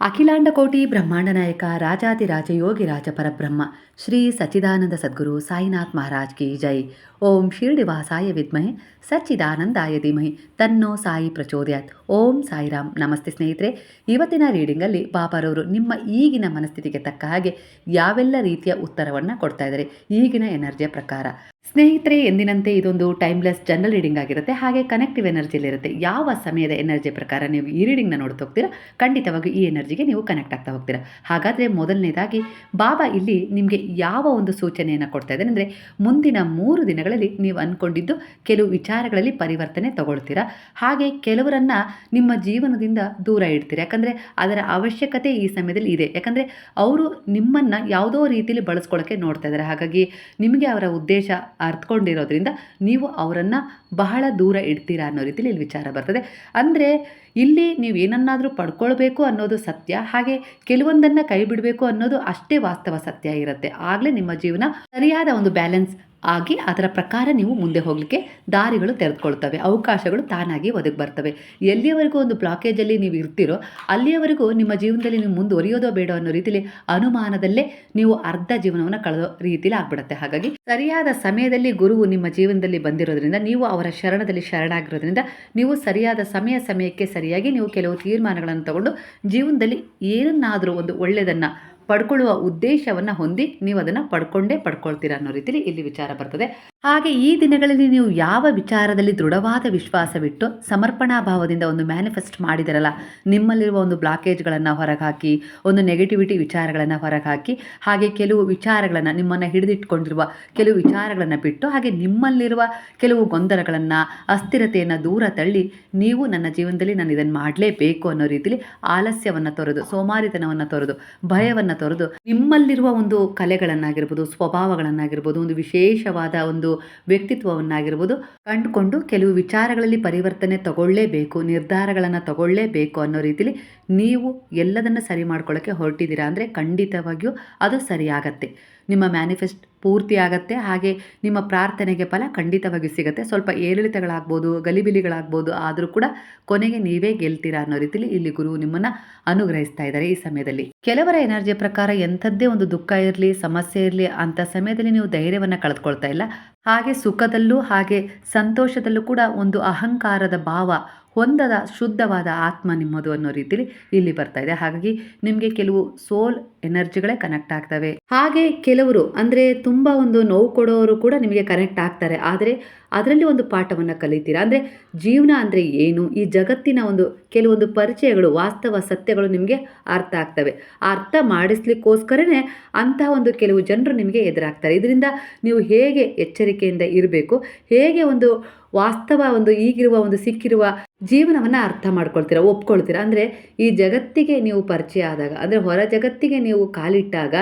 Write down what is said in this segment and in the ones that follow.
ಅಖಿಲಾಂಡ ಕೋಟಿ ಬ್ರಹ್ಮಾಂಡ ನಾಯಕ ರಾಜಾದಿರಾಜ ಯೋಗಿ ರಾಜ ಪರಬ್ರಹ್ಮ ಶ್ರೀ ಸಚ್ಚಿದಾನಂದ ಸದ್ಗುರು ಸಾಯಿನಾಥ್ ಮಹಾರಾಜ್ ಕಿ ಜೈ. ಓಂ ಶಿರಡಿವಾಸಾಯ ವಿದ್ಮಹೆ, ಸಚ್ಚಿದಾನಂದಾಯ ಧೀಮಹಿ. ತನ್ನೋ ಸಾಯಿ ಪ್ರಚೋದಯಾತ್. ಓಂ ಸಾಯಿರಾಮ್. ನಮಸ್ತೆ ಸ್ನೇಹಿತರೆ. ಇವತ್ತಿನ ರೀಡಿಂಗಲ್ಲಿ ಬಾಬಾರವರು ನಿಮ್ಮ ಈಗಿನ ಮನಸ್ಥಿತಿಗೆ ತಕ್ಕ ಹಾಗೆ ಯಾವೆಲ್ಲ ರೀತಿಯ ಉತ್ತರವನ್ನು ಕೊಡ್ತಾ ಇದ್ದಾರೆ. ಈಗಿನ ಎನರ್ಜಿಯ ಪ್ರಕಾರ. ಸ್ನೇಹಿತರೆ, ಎಂದಿನಂತೆ ಇದೊಂದು ಟೈಮ್ಲೆಸ್ ಜನರಲ್ ರೀಡಿಂಗ್ ಆಗಿರುತ್ತೆ. ಹಾಗೆ ಕನೆಕ್ಟಿವ್ ಎನರ್ಜಿಲಿರುತ್ತೆ ಯಾವ ಸಮಯದ ಎನರ್ಜಿ ಪ್ರಕಾರ ನೀವು ಈ ರೀಡಿಂಗ್ನ ನೋಡ್ತಾ ಹೋಗ್ತೀರಾ, ಖಂಡಿತವಾಗಿ ಈ ಎನರ್ಜಿಗೆ ನೀವು ಕನೆಕ್ಟ್ ಆಗ್ತಾ ಹೋಗ್ತೀರಾ. ಹಾಗಾದರೆ ಮೊದಲನೇದಾಗಿ, ಬಾಬಾ ಇಲ್ಲಿ ನಿಮಗೆ ಯಾವ ಒಂದು ಸೂಚನೆಯನ್ನು ಕೊಡ್ತಾ ಇದ್ದಾರೆ ಅಂದರೆ, ಮುಂದಿನ ಮೂರು ದಿನಗಳಲ್ಲಿ ನೀವು ಅಂದ್ಕೊಂಡಿದ್ದು ಕೆಲವು ವಿಚಾರಗಳಲ್ಲಿ ಪರಿವರ್ತನೆ ತಗೊಳ್ತೀರಾ. ಹಾಗೆ ಕೆಲವರನ್ನು ನಿಮ್ಮ ಜೀವನದಿಂದ ದೂರ ಇಡ್ತೀರಾ. ಯಾಕಂದರೆ ಅದರ ಅವಶ್ಯಕತೆ ಈ ಸಮಯದಲ್ಲಿ ಇದೆ. ಯಾಕಂದರೆ ಅವರು ನಿಮ್ಮನ್ನು ಯಾವುದೋ ರೀತಿಯಲ್ಲಿ ಬಳಸ್ಕೊಳ್ಳೋಕ್ಕೆ ನೋಡ್ತಾ ಇದ್ದಾರೆ. ಹಾಗಾಗಿ ನಿಮಗೆ ಅವರ ಉದ್ದೇಶ ಅರ್ಥಕೊಂಡಿರೋದ್ರಿಂದ ನೀವು ಅವರನ್ನು ಬಹಳ ದೂರ ಇಡ್ತೀರಾ ಅನ್ನೋ ರೀತಿಯಲ್ಲಿ ಇಲ್ಲಿ ವಿಚಾರ ಬರ್ತದೆ. ಅಂದರೆ ಇಲ್ಲಿ ನೀವು ಏನನ್ನಾದರೂ ಪಡ್ಕೊಳ್ಬೇಕು ಅನ್ನೋದು ಸತ್ಯ, ಹಾಗೆ ಕೆಲವೊಂದನ್ನು ಕೈ ಬಿಡಬೇಕು ಅನ್ನೋದು ಅಷ್ಟೇ ವಾಸ್ತವ ಸತ್ಯ ಇರುತ್ತೆ. ಆಗಲೇ ನಿಮ್ಮ ಜೀವನ ಸರಿಯಾದ ಒಂದು ಬ್ಯಾಲೆನ್ಸ್ ಆಗಿ ಅದರ ಪ್ರಕಾರ ನೀವು ಮುಂದೆ ಹೋಗಲಿಕ್ಕೆ ದಾರಿಗಳು ತೆರೆದುಕೊಳ್ತವೆ, ಅವಕಾಶಗಳು ತಾನಾಗಿ ಒದಗಿ ಬರ್ತವೆ. ಎಲ್ಲಿಯವರೆಗೂ ಒಂದು ಬ್ಲಾಕೇಜಲ್ಲಿ ನೀವು ಇರ್ತೀರೋ, ಅಲ್ಲಿಯವರೆಗೂ ನಿಮ್ಮ ಜೀವನದಲ್ಲಿ ನೀವು ಮುಂದುವರಿಯೋದೋ ಬೇಡ ಅನ್ನೋ ರೀತಿಯಲ್ಲಿ ಅನುಮಾನದಲ್ಲೇ ನೀವು ಅರ್ಧ ಜೀವನವನ್ನು ಕಳೆದೋ ರೀತಿಯಲ್ಲಿ ಆಗ್ಬಿಡುತ್ತೆ. ಹಾಗಾಗಿ ಸರಿಯಾದ ಸಮಯದಲ್ಲಿ ಗುರುವು ನಿಮ್ಮ ಜೀವನದಲ್ಲಿ ಬಂದಿರೋದ್ರಿಂದ, ನೀವು ಅವರ ಶರಣದಲ್ಲಿ ಶರಣಾಗಿರೋದ್ರಿಂದ, ನೀವು ಸರಿಯಾದ ಸಮಯ ಸಮಯಕ್ಕೆ ಸರಿಯಾಗಿ ನೀವು ಕೆಲವು ತೀರ್ಮಾನಗಳನ್ನು ತಗೊಂಡು ಜೀವನದಲ್ಲಿ ಏನನ್ನಾದರೂ ಒಂದು ಒಳ್ಳೆಯದನ್ನು ಪಡ್ಕೊಳ್ಳುವ ಉದ್ದೇಶವನ್ನು ಹೊಂದಿ ನೀವು ಅದನ್ನು ಪಡ್ಕೊಂಡೇ ಪಡ್ಕೊಳ್ತೀರ ಅನ್ನೋ ರೀತಿಯಲ್ಲಿ ಇಲ್ಲಿ ವಿಚಾರ ಬರ್ತದೆ. ಹಾಗೆ ಈ ದಿನಗಳಲ್ಲಿ ನೀವು ಯಾವ ವಿಚಾರದಲ್ಲಿ ದೃಢವಾದ ವಿಶ್ವಾಸವಿಟ್ಟು ಸಮರ್ಪಣಾ ಭಾವದಿಂದ ಒಂದು ಮ್ಯಾನಿಫೆಸ್ಟ್ ಮಾಡಿದಿರಲ್ಲ, ನಿಮ್ಮಲ್ಲಿರುವ ಒಂದು ಬ್ಲಾಕೇಜ್ಗಳನ್ನು ಹೊರಗಾಕಿ, ಒಂದು ನೆಗೆಟಿವಿಟಿ ವಿಚಾರಗಳನ್ನು ಹೊರಗಾಕಿ, ಹಾಗೆ ಕೆಲವು ವಿಚಾರಗಳನ್ನು ನಿಮ್ಮನ್ನು ಹಿಡಿದಿಟ್ಕೊಂಡಿರುವ ಕೆಲವು ವಿಚಾರಗಳನ್ನು ಬಿಟ್ಟು, ಹಾಗೆ ನಿಮ್ಮಲ್ಲಿರುವ ಕೆಲವು ಗೊಂದಲಗಳನ್ನು, ಅಸ್ಥಿರತೆಯನ್ನು ದೂರ ತಳ್ಳಿ ನೀವು ನನ್ನ ಜೀವನದಲ್ಲಿ ನಾನು ಇದನ್ನು ಮಾಡಲೇಬೇಕು ಅನ್ನೋ ರೀತಿಯಲ್ಲಿ ಆಲಸ್ಯವನ್ನು ತೊರೆದು, ಸೋಮಾರಿತನವನ್ನು ತೊರೆದು, ಭಯವನ್ನು ತೊರೆದು, ನಿಮ್ಮಲ್ಲಿರುವ ಒಂದು ಕಲೆಗಳನ್ನಾಗಿರ್ಬೋದು, ಸ್ವಭಾವಗಳನ್ನಾಗಿರ್ಬೋದು, ಒಂದು ವಿಶೇಷವಾದ ಒಂದು ವ್ಯಕ್ತಿತ್ವವನ್ನಾಗಿರ್ಬೋದು. ಕಂಡುಕೊಂಡು ಕೆಲವು ವಿಚಾರಗಳಲ್ಲಿ ಪರಿವರ್ತನೆ ತಗೊಳ್ಳೇಬೇಕು, ನಿರ್ಧಾರಗಳನ್ನು ತಗೊಳ್ಳೇಬೇಕು ಅನ್ನೋ ರೀತಿಲಿ ನೀವು ಎಲ್ಲದನ್ನು ಸರಿ ಮಾಡ್ಕೊಳ್ಳೋಕ್ಕೆ ಹೊರಟಿದ್ದೀರಾ ಅಂದರೆ ಖಂಡಿತವಾಗಿಯೂ ಅದು ಸರಿಯಾಗತ್ತೆ. ನಿಮ್ಮ ಮ್ಯಾನಿಫೆಸ್ಟ್ ಪೂರ್ತಿ ಆಗುತ್ತೆ. ಹಾಗೆ ನಿಮ್ಮ ಪ್ರಾರ್ಥನೆಗೆ ಫಲ ಖಂಡಿತವಾಗಿ ಸಿಗುತ್ತೆ. ಸ್ವಲ್ಪ ಏರಿಳಿತಗಳಾಗ್ಬೋದು, ಗಲಿಬಿಲಿಗಳಾಗ್ಬೋದು ಆದರೂ ಕೂಡ ಕೊನೆಗೆ ನೀವೇ ಗೆಲ್ತೀರಾ ಅನ್ನೋ ರೀತಿಲಿ ಇಲ್ಲಿ ಗುರು ನಿಮ್ಮನ್ನು ಅನುಗ್ರಹಿಸ್ತಾ ಇದ್ದಾರೆ ಈ ಸಮಯದಲ್ಲಿ. ಕೆಲವರ ಎನರ್ಜಿ ಪ್ರಕಾರ ಎಂಥದ್ದೇ ಒಂದು ದುಃಖ ಇರಲಿ, ಸಮಸ್ಯೆ ಇರಲಿ ಅಂಥ ಸಮಯದಲ್ಲಿ ನೀವು ಧೈರ್ಯವನ್ನು ಕಳೆದುಕೊಳ್ತಾ ಇಲ್ಲ. ಹಾಗೆ ಸುಖದಲ್ಲೂ ಹಾಗೆ ಸಂತೋಷದಲ್ಲೂ ಕೂಡ ಒಂದು ಅಹಂಕಾರದ ಭಾವ ಹೊಂದದ ಶುದ್ಧವಾದ ಆತ್ಮ ನಿಮ್ಮದು ಅನ್ನೋ ರೀತಿಲಿ ಇಲ್ಲಿ ಬರ್ತಾ ಇದೆ. ಹಾಗಾಗಿ ನಿಮಗೆ ಕೆಲವು ಸೋಲ್ ಎನರ್ಜಿಗಳೇ ಕನೆಕ್ಟ್ ಆಗ್ತವೆ. ಹಾಗೆ ಕೆಲವರು, ಅಂದರೆ ತುಂಬ ಒಂದು ನೋವು ಕೊಡೋರು ಕೂಡ ನಿಮಗೆ ಕನೆಕ್ಟ್ ಆಗ್ತಾರೆ. ಆದರೆ ಅದರಲ್ಲಿ ಒಂದು ಪಾಠವನ್ನು ಕಲಿತೀರಾ? ಅಂದರೆ ಜೀವನ ಅಂದರೆ ಏನು? ಈ ಜಗತ್ತಿನ ಒಂದು ಕೆಲವೊಂದು ಪರಿಚಯಗಳು, ವಾಸ್ತವ ಸತ್ಯಗಳು ನಿಮಗೆ ಅರ್ಥ ಆಗ್ತವೆ. ಅರ್ಥ ಮಾಡಿಸ್ಲಿಕ್ಕೋಸ್ಕರನೇ ಅಂತಹ ಒಂದು ಕೆಲವು ಜನರು ನಿಮಗೆ ಎದುರಾಗ್ತಾರೆ. ಇದರಿಂದ ನೀವು ಹೇಗೆ ಎಚ್ಚರಿಕೆಯಿಂದ ಇರಬೇಕು? ಹೇಗೆ ಒಂದು ವಾಸ್ತವ, ಒಂದು ಈಗಿರುವ, ಒಂದು ಸಿಕ್ಕಿರುವ ಜೀವನವನ್ನು ಅರ್ಥ ಮಾಡ್ಕೊಳ್ತೀರಾ, ಒಪ್ಕೊಳ್ತೀರಾ? ಅಂದರೆ ಈ ಜಗತ್ತಿಗೆ ನೀವು ಪರಿಚಯ ಆದಾಗ, ಅಂದರೆ ಹೊರ ಜಗತ್ತಿಗೆ ನೀವು ಕಾಲಿಟ್ಟಾಗ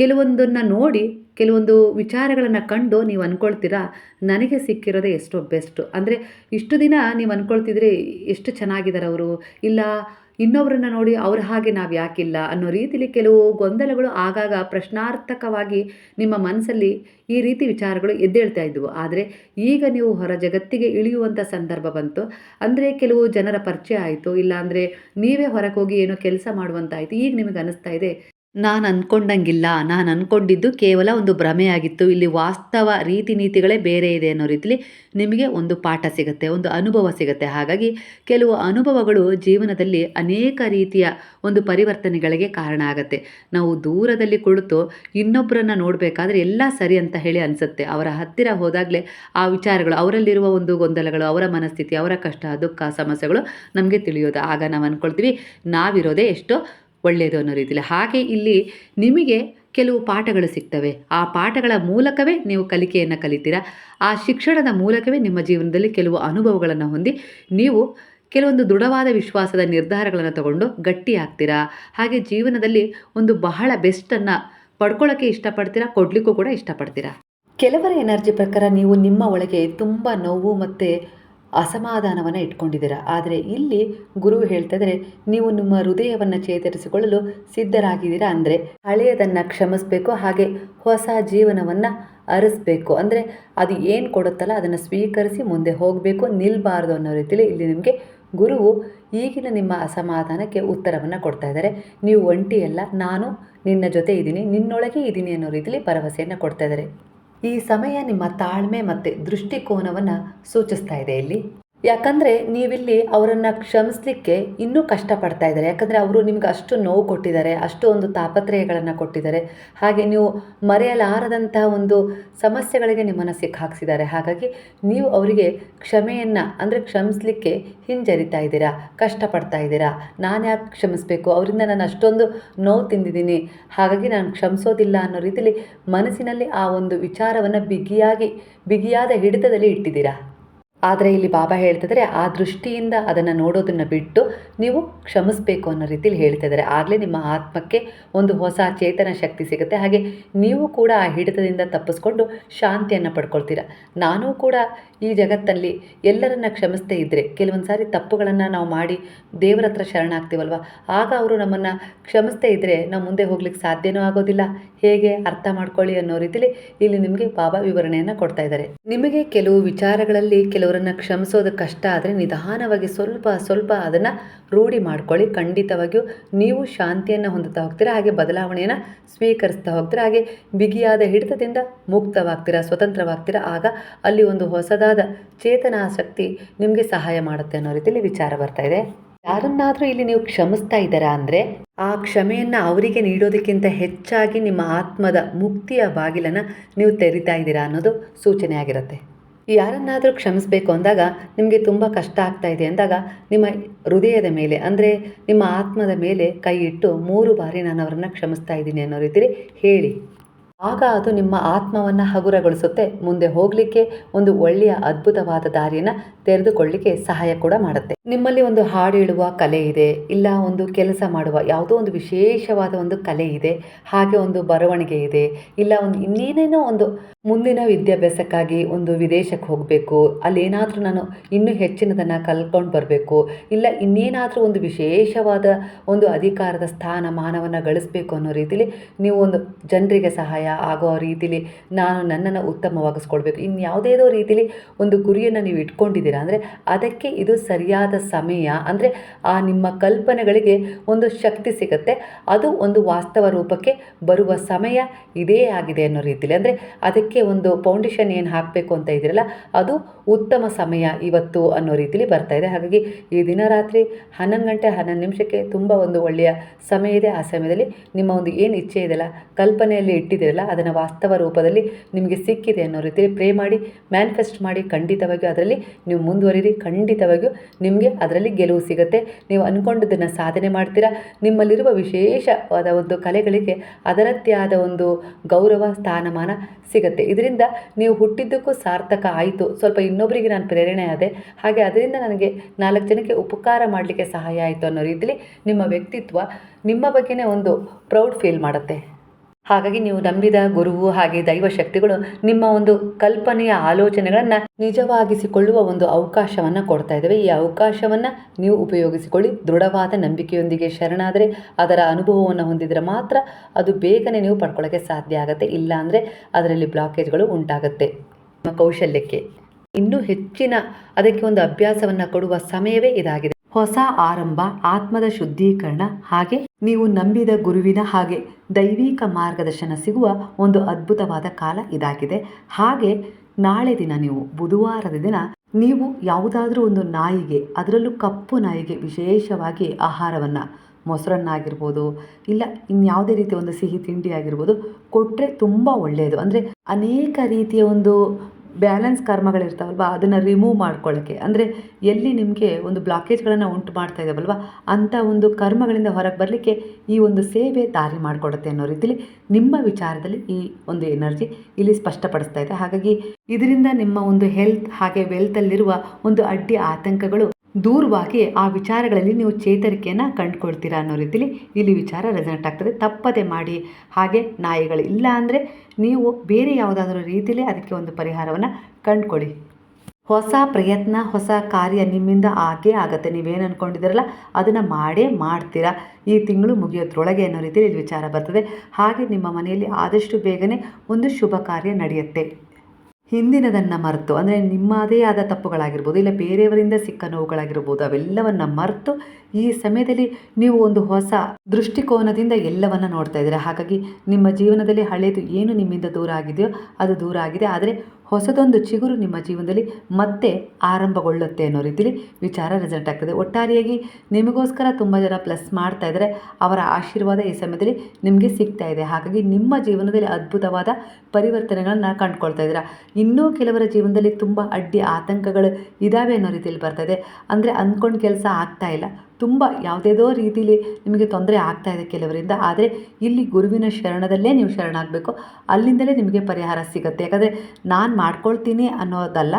ಕೆಲವೊಂದನ್ನು ನೋಡಿ, ಕೆಲವೊಂದು ವಿಚಾರಗಳನ್ನು ಕಂಡು ನೀವು ಅಂದ್ಕೊಳ್ತೀರಾ ನನಗೆ ಸಿಕ್ಕಿರೋದೇ ಎಷ್ಟೋ ಬೆಸ್ಟು. ಅಂದರೆ ಇಷ್ಟು ದಿನ ನೀವು ಅಂದ್ಕೊಳ್ತಿದ್ರೆ ಎಷ್ಟು ಚೆನ್ನಾಗಿದ್ದಾರೆ ಅವರು? ಇಲ್ಲ ಇನ್ನೊಬ್ಬರನ್ನ ನೋಡಿ ಅವ್ರ ಹಾಗೆ ನಾವು ಯಾಕಿಲ್ಲ ಅನ್ನೋ ರೀತಿಲಿ ಕೆಲವು ಗೊಂದಲಗಳು ಆಗಾಗ ಪ್ರಶ್ನಾರ್ಥಕವಾಗಿ ನಿಮ್ಮ ಮನಸ್ಸಲ್ಲಿ ಈ ರೀತಿ ವಿಚಾರಗಳು ಎದ್ದೇಳ್ತಾ ಇದ್ವು. ಆದರೆ ಈಗ ನೀವು ಹೊರ ಜಗತ್ತಿಗೆ ಇಳಿಯುವಂಥ ಸಂದರ್ಭ ಬಂತು. ಅಂದರೆ ಕೆಲವು ಜನರ ಪರಿಚಯ ಆಯಿತು. ಇಲ್ಲ ಅಂದರೆ ನೀವೇ ಹೊರಗೆ ಹೋಗಿ ಏನೋ ಕೆಲಸ ಮಾಡುವಂತಾಯಿತು. ಈಗ ನಿಮಗೆ ಅನ್ನಿಸ್ತಾ ಇದೆ ನಾನು ಅಂದ್ಕೊಂಡಂಗಿಲ್ಲ ನಾನು ಅಂದ್ಕೊಂಡಿದ್ದು ಕೇವಲ ಒಂದು ಭ್ರಮೆಯಾಗಿತ್ತು. ಇಲ್ಲಿ ವಾಸ್ತವ ರೀತಿ ನೀತಿಗಳೇ ಬೇರೆ ಇದೆ ಅನ್ನೋ ರೀತಿಲಿ ನಿಮಗೆ ಒಂದು ಪಾಠ ಸಿಗುತ್ತೆ, ಒಂದು ಅನುಭವ ಸಿಗುತ್ತೆ. ಹಾಗಾಗಿ ಕೆಲವು ಅನುಭವಗಳು ಜೀವನದಲ್ಲಿ ಅನೇಕ ರೀತಿಯ ಒಂದು ಪರಿವರ್ತನೆಗಳಿಗೆ ಕಾರಣ ಆಗುತ್ತೆ. ನಾವು ದೂರದಲ್ಲಿ ಕುಳಿತು ಇನ್ನೊಬ್ಬರನ್ನ ನೋಡಬೇಕಾದ್ರೆ ಎಲ್ಲ ಸರಿ ಅಂತ ಹೇಳಿ ಅನಿಸುತ್ತೆ. ಅವರ ಹತ್ತಿರ ಹೋದಾಗಲೇ ಆ ವಿಚಾರಗಳು, ಅವರಲ್ಲಿರುವ ಒಂದು ಗೊಂದಲಗಳು, ಅವರ ಮನಸ್ಥಿತಿ, ಅವರ ಕಷ್ಟ, ದುಃಖ, ಸಮಸ್ಯೆಗಳು ನಮಗೆ ತಿಳಿಯೋದು. ಆಗ ನಾವು ಅಂದ್ಕೊಳ್ತೀವಿ ನಾವಿರೋದೇ ಎಷ್ಟೋ ಒಳ್ಳೆಯದು ಅನ್ನೋ ರೀತಿಯಲ್ಲಿ ಹಾಗೆ ಇಲ್ಲಿ ನಿಮಗೆ ಕೆಲವು ಪಾಠಗಳು ಸಿಗ್ತವೆ. ಆ ಪಾಠಗಳ ಮೂಲಕವೇ ನೀವು ಕಲಿಕೆಯನ್ನು ಕಲಿತೀರಾ? ಆ ಶಿಕ್ಷಣದ ಮೂಲಕವೇ ನಿಮ್ಮ ಜೀವನದಲ್ಲಿ ಕೆಲವು ಅನುಭವಗಳನ್ನು ಹೊಂದಿ ನೀವು ಕೆಲವೊಂದು ದೃಢವಾದ ವಿಶ್ವಾಸದ ನಿರ್ಧಾರಗಳನ್ನು ತಗೊಂಡು ಗಟ್ಟಿ ಆಗ್ತೀರಾ ಹಾಗೆ ಜೀವನದಲ್ಲಿ ಒಂದು ಬಹಳ ಬೆಸ್ಟನ್ನು ಪಡ್ಕೊಳ್ಳೋಕ್ಕೆ ಇಷ್ಟಪಡ್ತೀರಾ? ಕೊಡಲಿಕ್ಕೂ ಕೂಡ ಇಷ್ಟಪಡ್ತೀರಾ? ಕೆಲವರ ಎನರ್ಜಿ ಪ್ರಕಾರ ನೀವು ನಿಮ್ಮ ಒಳಗೆ ತುಂಬ ನೋವು ಮತ್ತು ಅಸಮಾಧಾನವನ್ನು ಇಟ್ಕೊಂಡಿದ್ದೀರಾ? ಆದರೆ ಇಲ್ಲಿ ಗುರು ಹೇಳ್ತಾ ಇದ್ದಾರೆ ನೀವು ನಿಮ್ಮ ಹೃದಯವನ್ನು ಚೇತರಿಸಿಕೊಳ್ಳಲು ಸಿದ್ಧರಾಗಿದ್ದೀರಾ ಅಂದರೆ ಹಳೆಯದನ್ನು ಕ್ಷಮಿಸಬೇಕು, ಹಾಗೆ ಹೊಸ ಜೀವನವನ್ನು ಅರಿಸ್ಬೇಕು. ಅಂದರೆ ಅದು ಏನು ಕೊಡುತ್ತಲ್ಲ, ಅದನ್ನು ಸ್ವೀಕರಿಸಿ ಮುಂದೆ ಹೋಗಬೇಕು ನಿಲ್ಲಬಾರ್ದು ಅನ್ನೋ ರೀತಿಯಲ್ಲಿ ಇಲ್ಲಿ ನಿಮಗೆ ಗುರುವು ಈಗಿನ ನಿಮ್ಮ ಅಸಮಾಧಾನಕ್ಕೆ ಉತ್ತರವನ್ನು ಕೊಡ್ತಾ ಇದ್ದಾರೆ ನೀವು ಒಂಟಿಯಲ್ಲ, ನಾನು ನಿನ್ನ ಜೊತೆ ಇದ್ದೀನಿ, ನಿನ್ನೊಳಗೆ ಇದ್ದೀನಿ ಅನ್ನೋ ರೀತಿಯಲ್ಲಿ ಭರವಸೆಯನ್ನು ಕೊಡ್ತಾ ಇದ್ದಾರೆ ಈ ಸಮಯ ನಿಮ್ಮ ತಾಳ್ಮೆ ಮತ್ತು ದೃಷ್ಟಿಕೋನವನ್ನು ಸೂಚಿಸ್ತಾ ಇದೆ ಇಲ್ಲಿ. ಯಾಕಂದರೆ ನೀವಿಲ್ಲಿ ಅವರನ್ನು ಕ್ಷಮಿಸ್ಲಿಕ್ಕೆ ಇನ್ನೂ ಕಷ್ಟಪಡ್ತಾ ಇದ್ದಾರೆ. ಯಾಕಂದರೆ ಅವರು ನಿಮ್ಗೆ ಅಷ್ಟು ನೋವು ಕೊಟ್ಟಿದ್ದಾರೆ ಅಷ್ಟು ಒಂದು ತಾಪತ್ರಯಗಳನ್ನು ಕೊಟ್ಟಿದ್ದಾರೆ. ಹಾಗೆ ನೀವು ಮರೆಯಲಾರದಂತಹ ಒಂದು ಸಮಸ್ಯೆಗಳಿಗೆ ನಿಮ್ಮನ್ನು ಸಿಕ್ಕಾಕ್ಸಿದ್ದಾರೆ. ಹಾಗಾಗಿ ನೀವು ಅವರಿಗೆ ಕ್ಷಮೆಯನ್ನು, ಅಂದರೆ ಕ್ಷಮಿಸ್ಲಿಕ್ಕೆ ಹಿಂಜರಿತಾ ಇದ್ದೀರಾ, ಕಷ್ಟಪಡ್ತಾ ಇದ್ದೀರಾ? ನಾನು ಯಾಕೆ ಕ್ಷಮಿಸಬೇಕು? ಅವರಿಂದ ನಾನು ಅಷ್ಟೊಂದು ನೋವು ತಿಂದಿದ್ದೀನಿ. ಹಾಗಾಗಿ ನಾನು ಕ್ಷಮಿಸೋದಿಲ್ಲ ಅನ್ನೋ ರೀತಿಯಲ್ಲಿ ಮನಸ್ಸಿನಲ್ಲಿ ಆ ಒಂದು ವಿಚಾರವನ್ನು ಬಿಗಿಯಾಗಿ, ಬಿಗಿಯಾದ ಹಿಡಿತದಲ್ಲಿ ಇಟ್ಟಿದ್ದೀರಾ? ಆದರೆ ಇಲ್ಲಿ ಬಾಬಾ ಹೇಳ್ತಿದ್ದಾರೆ ಆ ದೃಷ್ಟಿಯಿಂದ ಅದನ್ನು ನೋಡೋದನ್ನು ಬಿಟ್ಟು ನೀವು ಕ್ಷಮಿಸಬೇಕು ಅನ್ನೋ ರೀತಿಯಲ್ಲಿ ಹೇಳ್ತಿದ್ದಾರೆ ಆಗಲೇ ನಿಮ್ಮ ಆತ್ಮಕ್ಕೆ ಒಂದು ಹೊಸ ಚೇತನ ಶಕ್ತಿ ಸಿಗುತ್ತೆ. ಹಾಗೆ ನೀವು ಕೂಡ ಆ ಹಿಡಿತದಿಂದ ತಪ್ಪಿಸ್ಕೊಂಡು ಶಾಂತಿಯನ್ನು ಪಡ್ಕೊಳ್ತೀರ. ನಾನು ಕೂಡ ಈ ಜಗತ್ತಲ್ಲಿ ಎಲ್ಲರನ್ನ ಕ್ಷಮಿಸ್ತೇ ಇದ್ದರೆ ಕೆಲವೊಂದು ಸಾರಿ ತಪ್ಪುಗಳನ್ನು ನಾವು ಮಾಡಿ ದೇವರ ಹತ್ರ ಶರಣಾಗ್ತೀವಲ್ವ? ಆಗ ಅವರು ನಮ್ಮನ್ನು ಕ್ಷಮಿಸ್ತೇ ಇದ್ದರೆ ನಾವು ಮುಂದೆ ಹೋಗ್ಲಿಕ್ಕೆ ಸಾಧ್ಯನೂ ಆಗೋದಿಲ್ಲ. ಹೇಗೆ ಅರ್ಥ ಮಾಡ್ಕೊಳ್ಳಿ ಅನ್ನೋ ರೀತಿಲಿ ಇಲ್ಲಿ ನಿಮಗೆ ಬಾಬಾ ವಿವರಣೆಯನ್ನು ಕೊಡ್ತಾ ಇದ್ದಾರೆ ನಿಮಗೆ ಕೆಲವು ವಿಚಾರಗಳಲ್ಲಿ ಕೆಲವರನ್ನ ಕ್ಷಮಿಸೋದು ಕಷ್ಟ ಆದರೆ ನಿಧಾನವಾಗಿ ಸ್ವಲ್ಪ ಸ್ವಲ್ಪ ಅದನ್ನು ರೂಢಿ ಮಾಡ್ಕೊಳ್ಳಿ. ಖಂಡಿತವಾಗಿಯೂ ನೀವು ಶಾಂತಿಯನ್ನು ಹೊಂದುತ್ತಾ ಹೋಗ್ತೀರಾ, ಹಾಗೆ ಬದಲಾವಣೆಯನ್ನು ಸ್ವೀಕರಿಸ್ತಾ ಹೋಗ್ತೀರಾ, ಹಾಗೆ ಬಿಗಿಯಾದ ಹಿಡಿತದಿಂದ ಮುಕ್ತವಾಗ್ತೀರಾ, ಸ್ವತಂತ್ರವಾಗ್ತೀರಾ, ಆಗ ಅಲ್ಲಿ ಒಂದು ಹೊಸದಾದ ಚೇತನಾ ಶಕ್ತಿ ನಿಮಗೆ ಸಹಾಯ ಮಾಡುತ್ತೆ ಅನ್ನೋ ರೀತಿಯಲ್ಲಿ ವಿಚಾರ ಬರ್ತಾ ಇದೆ. ಯಾರನ್ನಾದರೂ ಇಲ್ಲಿ ನೀವು ಕ್ಷಮಿಸ್ತಾ ಇದ್ದೀರಾ ಅಂದರೆ ಆ ಕ್ಷಮೆಯನ್ನು ಅವರಿಗೆ ನೀಡೋದಕ್ಕಿಂತ ಹೆಚ್ಚಾಗಿ ನಿಮ್ಮ ಆತ್ಮದ ಮುಕ್ತಿಯ ಬಾಗಿಲನ್ನು ನೀವು ತೆರಿತಾ ಇದ್ದೀರಾ ಅನ್ನೋದು ಸೂಚನೆ ಆಗಿರುತ್ತೆ ಯಾರನ್ನಾದರೂ ಕ್ಷಮಿಸಬೇಕು ಅಂದಾಗ ನಿಮಗೆ ತುಂಬ ಕಷ್ಟ ಆಗ್ತಾ ಇದೆ ಅಂದಾಗ ನಿಮ್ಮ ಹೃದಯದ ಮೇಲೆ, ಅಂದರೆ ನಿಮ್ಮ ಆತ್ಮದ ಮೇಲೆ ಕೈ ಇಟ್ಟು ಮೂರು ಬಾರಿ ನಾನು ಅವರನ್ನು ಕ್ಷಮಿಸ್ತಾ ಇದ್ದೀನಿ ಅನ್ನೋ ರೀತಿಯಲ್ಲಿ ಹೇಳಿ. ಆಗ ಅದು ನಿಮ್ಮ ಆತ್ಮವನ್ನು ಹಗುರಗೊಳಿಸುತ್ತೆ. ಮುಂದೆ ಹೋಗಲಿಕ್ಕೆ ಒಂದು ಒಳ್ಳೆಯ ಅದ್ಭುತವಾದ ದಾರಿಯನ್ನು ತೆರೆದುಕೊಳ್ಳಿಕ್ಕೆ ಸಹಾಯ ಕೂಡ ಮಾಡುತ್ತೆ. ನಿಮ್ಮಲ್ಲಿ ಒಂದು ಹಾಡು ಹೇಳುವ ಕಲೆ ಇದೆ, ಇಲ್ಲ ಒಂದು ಕೆಲಸ ಮಾಡುವ ಯಾವುದೋ ಒಂದು ವಿಶೇಷವಾದ ಒಂದು ಕಲೆ ಇದೆ, ಹಾಗೆ ಒಂದು ಬರವಣಿಗೆ ಇದೆ, ಇಲ್ಲ ಒಂದು ಇನ್ನೇನೇನೋ ಒಂದು ಮುಂದಿನ ವಿದ್ಯಾಭ್ಯಾಸಕ್ಕಾಗಿ ಒಂದು ವಿದೇಶಕ್ಕೆ ಹೋಗಬೇಕು, ಅಲ್ಲೇನಾದರೂ ನಾನು ಇನ್ನೂ ಹೆಚ್ಚಿನದನ್ನು ಕಲ್ತ್ಕೊಂಡು ಬರಬೇಕು, ಇಲ್ಲ ಇನ್ನೇನಾದರೂ ಒಂದು ವಿಶೇಷವಾದ ಒಂದು ಅಧಿಕಾರದ ಸ್ಥಾನ, ಮಾನವನ್ನು ಗಳಿಸಬೇಕು ಅನ್ನೋ ರೀತಿಯಲ್ಲಿ ನೀವು ಒಂದು ಜನರಿಗೆ ಸಹಾಯ ಆಗೋ ರೀತಿಲಿ ನಾನು ನನ್ನನ್ನು ಉತ್ತಮವಾಗಿಸ್ಕೊಳ್ಬೇಕು. ಇನ್ನು ಯಾವುದೇದೋ ರೀತಿಲಿ ಒಂದು ಗುರಿಯನ್ನು ನೀವು ಇಟ್ಕೊಂಡಿದ್ದೀರಾ ಅಂದರೆ ಅದಕ್ಕೆ ಇದು ಸರಿಯಾದ ಸಮಯ. ಅಂದರೆ ಆ ನಿಮ್ಮ ಕಲ್ಪನೆಗಳಿಗೆ ಒಂದು ಶಕ್ತಿ ಸಿಗುತ್ತೆ. ಅದು ಒಂದು ವಾಸ್ತವ ರೂಪಕ್ಕೆ ಬರುವ ಸಮಯ ಇದೇ ಆಗಿದೆ ಅನ್ನೋ ರೀತಿಲಿ. ಅಂದರೆ ಅದಕ್ಕೆ ಒಂದು ಫೌಂಡೇಶನ್ ಏನು ಹಾಕಬೇಕು ಅಂತ ಇದ್ದೀರಲ್ಲ, ಅದು ಉತ್ತಮ ಸಮಯ ಇವತ್ತು ಅನ್ನೋ ರೀತಿಲಿ ಬರ್ತಾ ಇದೆ. ಹಾಗಾಗಿ ಈ ದಿನ ರಾತ್ರಿ ಹನ್ನೊಂದು ಗಂಟೆ ಹನ್ನೊಂದು ನಿಮಿಷಕ್ಕೆ ತುಂಬ ಒಂದು ಒಳ್ಳೆಯ ಸಮಯ ಇದೆ. ಆ ಸಮಯದಲ್ಲಿ ನಿಮ್ಮ ಒಂದು ಏನು ಇಚ್ಛೆ ಇದೆಯಲ್ಲ, ಕಲ್ಪನೆಯಲ್ಲಿ ಇಟ್ಟಿದ್ದೀರಲ್ಲ ಅದನ್ನು ವಾಸ್ತವ ರೂಪದಲ್ಲಿ ನಿಮಗೆ ಸಿಕ್ಕಿದೆ ಅನ್ನೋ ರೀತಿಯಲ್ಲಿ ಪ್ರೇ ಮಾಡಿ ಮ್ಯಾನಿಫೆಸ್ಟ್ ಮಾಡಿ ಖಂಡಿತವಾಗಿಯೂ ಅದರಲ್ಲಿ ನೀವು ಮುಂದುವರಿರಿ, ಖಂಡಿತವಾಗಿಯೂ ನಿಮಗೆ ಅದರಲ್ಲಿ ಗೆಲುವು ಸಿಗುತ್ತೆ. ನೀವು ಅಂದ್ಕೊಂಡಿದ್ದನ್ನು ಸಾಧನೆ ಮಾಡ್ತೀರಾ? ನಿಮ್ಮಲ್ಲಿರುವ ವಿಶೇಷವಾದ ಒಂದು ಕಲೆಗಳಿಗೆ ಅದರದ್ದೇ ಆದ ಒಂದು ಗೌರವ, ಸ್ಥಾನಮಾನ ಸಿಗುತ್ತೆ. ಇದರಿಂದ ನೀವು ಹುಟ್ಟಿದ್ದಕ್ಕೂ ಸಾರ್ಥಕ ಆಯಿತು. ಸ್ವಲ್ಪ ಇನ್ನೊಬ್ಬರಿಗೆ ನಾನು ಪ್ರೇರಣೆ ಆದೆ. ಹಾಗೆ ಅದರಿಂದ ನನಗೆ ನಾಲ್ಕು ಜನಕ್ಕೆ ಉಪಕಾರ ಮಾಡಲಿಕ್ಕೆ ಸಹಾಯ ಆಯಿತು ಅನ್ನೋ ರೀತಿಯಲ್ಲಿ ನಿಮ್ಮ ವ್ಯಕ್ತಿತ್ವ ನಿಮ್ಮ ಬಗ್ಗೆನೇ ಒಂದು ಪ್ರೌಡ್ ಫೀಲ್ ಮಾಡುತ್ತೆ. ಹಾಗಾಗಿ ನೀವು ನಂಬಿದ ಗುರುವು ಹಾಗೆ ದೈವ ಶಕ್ತಿಗಳು ನಿಮ್ಮ ಒಂದು ಕಲ್ಪನೆಯ ಆಲೋಚನೆಗಳನ್ನು ನಿಜವಾಗಿಸಿಕೊಳ್ಳುವ ಒಂದು ಅವಕಾಶವನ್ನು ಕೊಡ್ತಾ ಇದ್ದಾವೆ ಈ ಅವಕಾಶವನ್ನು ನೀವು ಉಪಯೋಗಿಸಿಕೊಳ್ಳಿ. ದೃಢವಾದ ನಂಬಿಕೆಯೊಂದಿಗೆ ಶರಣಾದರೆ ಅದರ ಅನುಭವವನ್ನು ಹೊಂದಿದರೆ ಮಾತ್ರ ಅದು ಬೇಗನೆ ನೀವು ಪಡ್ಕೊಳ್ಳೋಕ್ಕೆ ಸಾಧ್ಯ ಆಗುತ್ತೆ. ಇಲ್ಲಾಂದರೆ ಅದರಲ್ಲಿ ಬ್ಲಾಕೇಜ್ಗಳು ಉಂಟಾಗುತ್ತೆ. ನಿಮ್ಮ ಕೌಶಲ್ಯಕ್ಕೆ ಇನ್ನೂ ಹೆಚ್ಚಿನ ಅದಕ್ಕೆ ಒಂದು ಅಭ್ಯಾಸವನ್ನು ಕೊಡುವ ಸಮಯವೇ ಇದಾಗಿದೆ. ಹೊಸ ಆರಂಭ, ಆತ್ಮದ ಶುದ್ಧೀಕರಣ, ಹಾಗೆ ನೀವು ನಂಬಿದ ಗುರುವಿನ ಹಾಗೆ ದೈವಿಕ ಮಾರ್ಗದರ್ಶನ ಸಿಗುವ ಒಂದು ಅದ್ಭುತವಾದ ಕಾಲ ಇದಾಗಿದೆ. ಹಾಗೆ ನಾಳೆ ದಿನ ನೀವು, ಬುಧವಾರದ ದಿನ ನೀವು ಯಾವುದಾದ್ರೂ ಒಂದು ನಾಯಿಗೆ, ಅದರಲ್ಲೂ ಕಪ್ಪು ನಾಯಿಗೆ ವಿಶೇಷವಾಗಿ ಆಹಾರವನ್ನು, ಮೊಸರನ್ನಾಗಿರ್ಬೋದು, ಇಲ್ಲ ಇನ್ಯಾವುದೇ ರೀತಿಯ ಒಂದು ಸಿಹಿ ತಿಂಡಿ ಆಗಿರ್ಬೋದು ಕೊಟ್ಟರೆ ತುಂಬ ಒಳ್ಳೆಯದು ಅಂದರೆ ಅನೇಕ ರೀತಿಯ ಒಂದು ಬ್ಯಾಲೆನ್ಸ್ ಕರ್ಮಗಳಿರ್ತಾವಲ್ವ, ಅದನ್ನು ರಿಮೂವ್ ಮಾಡ್ಕೊಳ್ಳೋಕ್ಕೆ ಅಂದರೆ ಎಲ್ಲಿ ನಿಮಗೆ ಒಂದು ಬ್ಲಾಕೇಜ್ಗಳನ್ನು ಉಂಟು ಮಾಡ್ತಾ ಇದ್ದಾವಲ್ವ ಅಂಥ ಒಂದು ಕರ್ಮಗಳಿಂದ ಹೊರಗೆ ಬರಲಿಕ್ಕೆ ಈ ಒಂದು ಸೇವೆ ದಾರಿ ಮಾಡಿಕೊಡುತ್ತೆ ಅನ್ನೋ ರೀತಿಲಿ ನಿಮ್ಮ ವಿಚಾರದಲ್ಲಿ ಈ ಒಂದು ಎನರ್ಜಿ ಇಲ್ಲಿ ಸ್ಪಷ್ಟಪಡಿಸ್ತಾ ಇದೆ. ಹಾಗಾಗಿ ಇದರಿಂದ ನಿಮ್ಮ ಒಂದು ಹೆಲ್ತ್ ಹಾಗೆ ವೆಲ್ತಲ್ಲಿರುವ ಒಂದು ಅಡ್ಡಿ ಆತಂಕಗಳು ದೂರವಾಗಿ ಆ ವಿಚಾರಗಳಲ್ಲಿ ನೀವು ಚೇತರಿಕೆಯನ್ನು ಕಂಡುಕೊಳ್ತೀರಾ ಅನ್ನೋ ರೀತಿಲಿ ಇಲ್ಲಿ ವಿಚಾರ ರೆಸನೆಟ್ ಆಗ್ತದೆ. ತಪ್ಪದೆ ಮಾಡಿ ಹಾಗೆ ನಾಯಿಗಳು ಇಲ್ಲ ಅಂದರೆ ನೀವು ಬೇರೆ ಯಾವುದಾದ್ರೂ ರೀತಿಯಲ್ಲಿ ಅದಕ್ಕೆ ಒಂದು ಪರಿಹಾರವನ್ನು ಕಂಡುಕೊಳ್ಳಿ. ಹೊಸ ಪ್ರಯತ್ನ, ಹೊಸ ಕಾರ್ಯ ನಿಮ್ಮಿಂದ ಆಗೇ ಆಗುತ್ತೆ. ನೀವೇನು ಅಂದ್ಕೊಂಡಿದ್ದೀರಲ್ಲ ಅದನ್ನು ಮಾಡೇ ಮಾಡ್ತೀರಾ. ಈ ತಿಂಗಳು ಮುಗಿಯೋದ್ರೊಳಗೆ ಅನ್ನೋ ರೀತಿಯಲ್ಲಿ ಇಲ್ಲಿ ವಿಚಾರ ಬರ್ತದೆ. ಹಾಗೆ ನಿಮ್ಮ ಮನೆಯಲ್ಲಿ ಆದಷ್ಟು ಬೇಗನೆ ಒಂದು ಶುಭ ಕಾರ್ಯ ನಡೆಯುತ್ತೆ. ಹಿಂದಿನದನ್ನು ಮರೆತು ಅಂದರೆ ನಿಮ್ಮದೇ ಆದ ತಪ್ಪುಗಳಾಗಿರ್ಬೋದು ಇಲ್ಲ ಬೇರೆಯವರಿಂದ ಸಿಕ್ಕ ನೋವುಗಳಾಗಿರ್ಬೋದು ಅವೆಲ್ಲವನ್ನು ಮರೆತು ಈ ಸಮಯದಲ್ಲಿ ನೀವು ಒಂದು ಹೊಸ ದೃಷ್ಟಿಕೋನದಿಂದ ಎಲ್ಲವನ್ನು ನೋಡ್ತಾ ಇದ್ದೀರಾ? ಹಾಗಾಗಿ ನಿಮ್ಮ ಜೀವನದಲ್ಲಿ ಹಳೆಯದು ಏನು ನಿಮ್ಮಿಂದ ದೂರ ಆಗಿದೆಯೋ ಅದು ದೂರ ಆಗಿದೆ. ಆದರೆ ಹೊಸದೊಂದು ಚಿಗುರು ನಿಮ್ಮ ಜೀವನದಲ್ಲಿ ಮತ್ತೆ ಆರಂಭಗೊಳ್ಳುತ್ತೆ ಅನ್ನೋ ರೀತಿಲಿ ವಿಚಾರ ರಿಸಲ್ಟ್ ಆಗ್ತದೆ. ಒಟ್ಟಾರೆಯಾಗಿ ನಿಮಗೋಸ್ಕರ ತುಂಬ ಜನ ಪ್ಲಸ್ ಮಾಡ್ತಾ ಇದ್ದಾರೆ. ಅವರ ಆಶೀರ್ವಾದ ಈ ಸಮಯದಲ್ಲಿ ನಿಮಗೆ ಸಿಗ್ತಾ ಇದೆ. ಹಾಗಾಗಿ ನಿಮ್ಮ ಜೀವನದಲ್ಲಿ ಅದ್ಭುತವಾದ ಪರಿವರ್ತನೆಗಳನ್ನು ಕಂಡುಕೊಳ್ತಾ ಇದ್ದೀರಾ? ಇನ್ನೂ ಕೆಲವರ ಜೀವನದಲ್ಲಿ ತುಂಬ ಅಡ್ಡಿ ಆತಂಕಗಳು ಇದ್ದಾವೆ ಅನ್ನೋ ರೀತಿಯಲ್ಲಿ ಬರ್ತಾ ಇದೆ. ಅಂದರೆ ಅಂದ್ಕೊಂಡು ಕೆಲಸ ಆಗ್ತಾ ಇಲ್ಲ. ತುಂಬ ಯಾವುದೇದೋ ರೀತಿಲಿ ನಿಮಗೆ ತೊಂದರೆ ಆಗ್ತಾ ಇದೆ ಕೆಲವರಿಂದ, ಆದರೆ ಇಲ್ಲಿ ಗುರುವಿನ ಶರಣದಲ್ಲೇ ನೀವು ಶರಣಾಗಬೇಕು. ಅಲ್ಲಿಂದಲೇ ನಿಮಗೆ ಪರಿಹಾರ ಸಿಗುತ್ತೆ. ಯಾಕಂದರೆ ನಾನು ಮಾಡ್ಕೊಳ್ತೀನಿ ಅನ್ನೋದಲ್ಲ.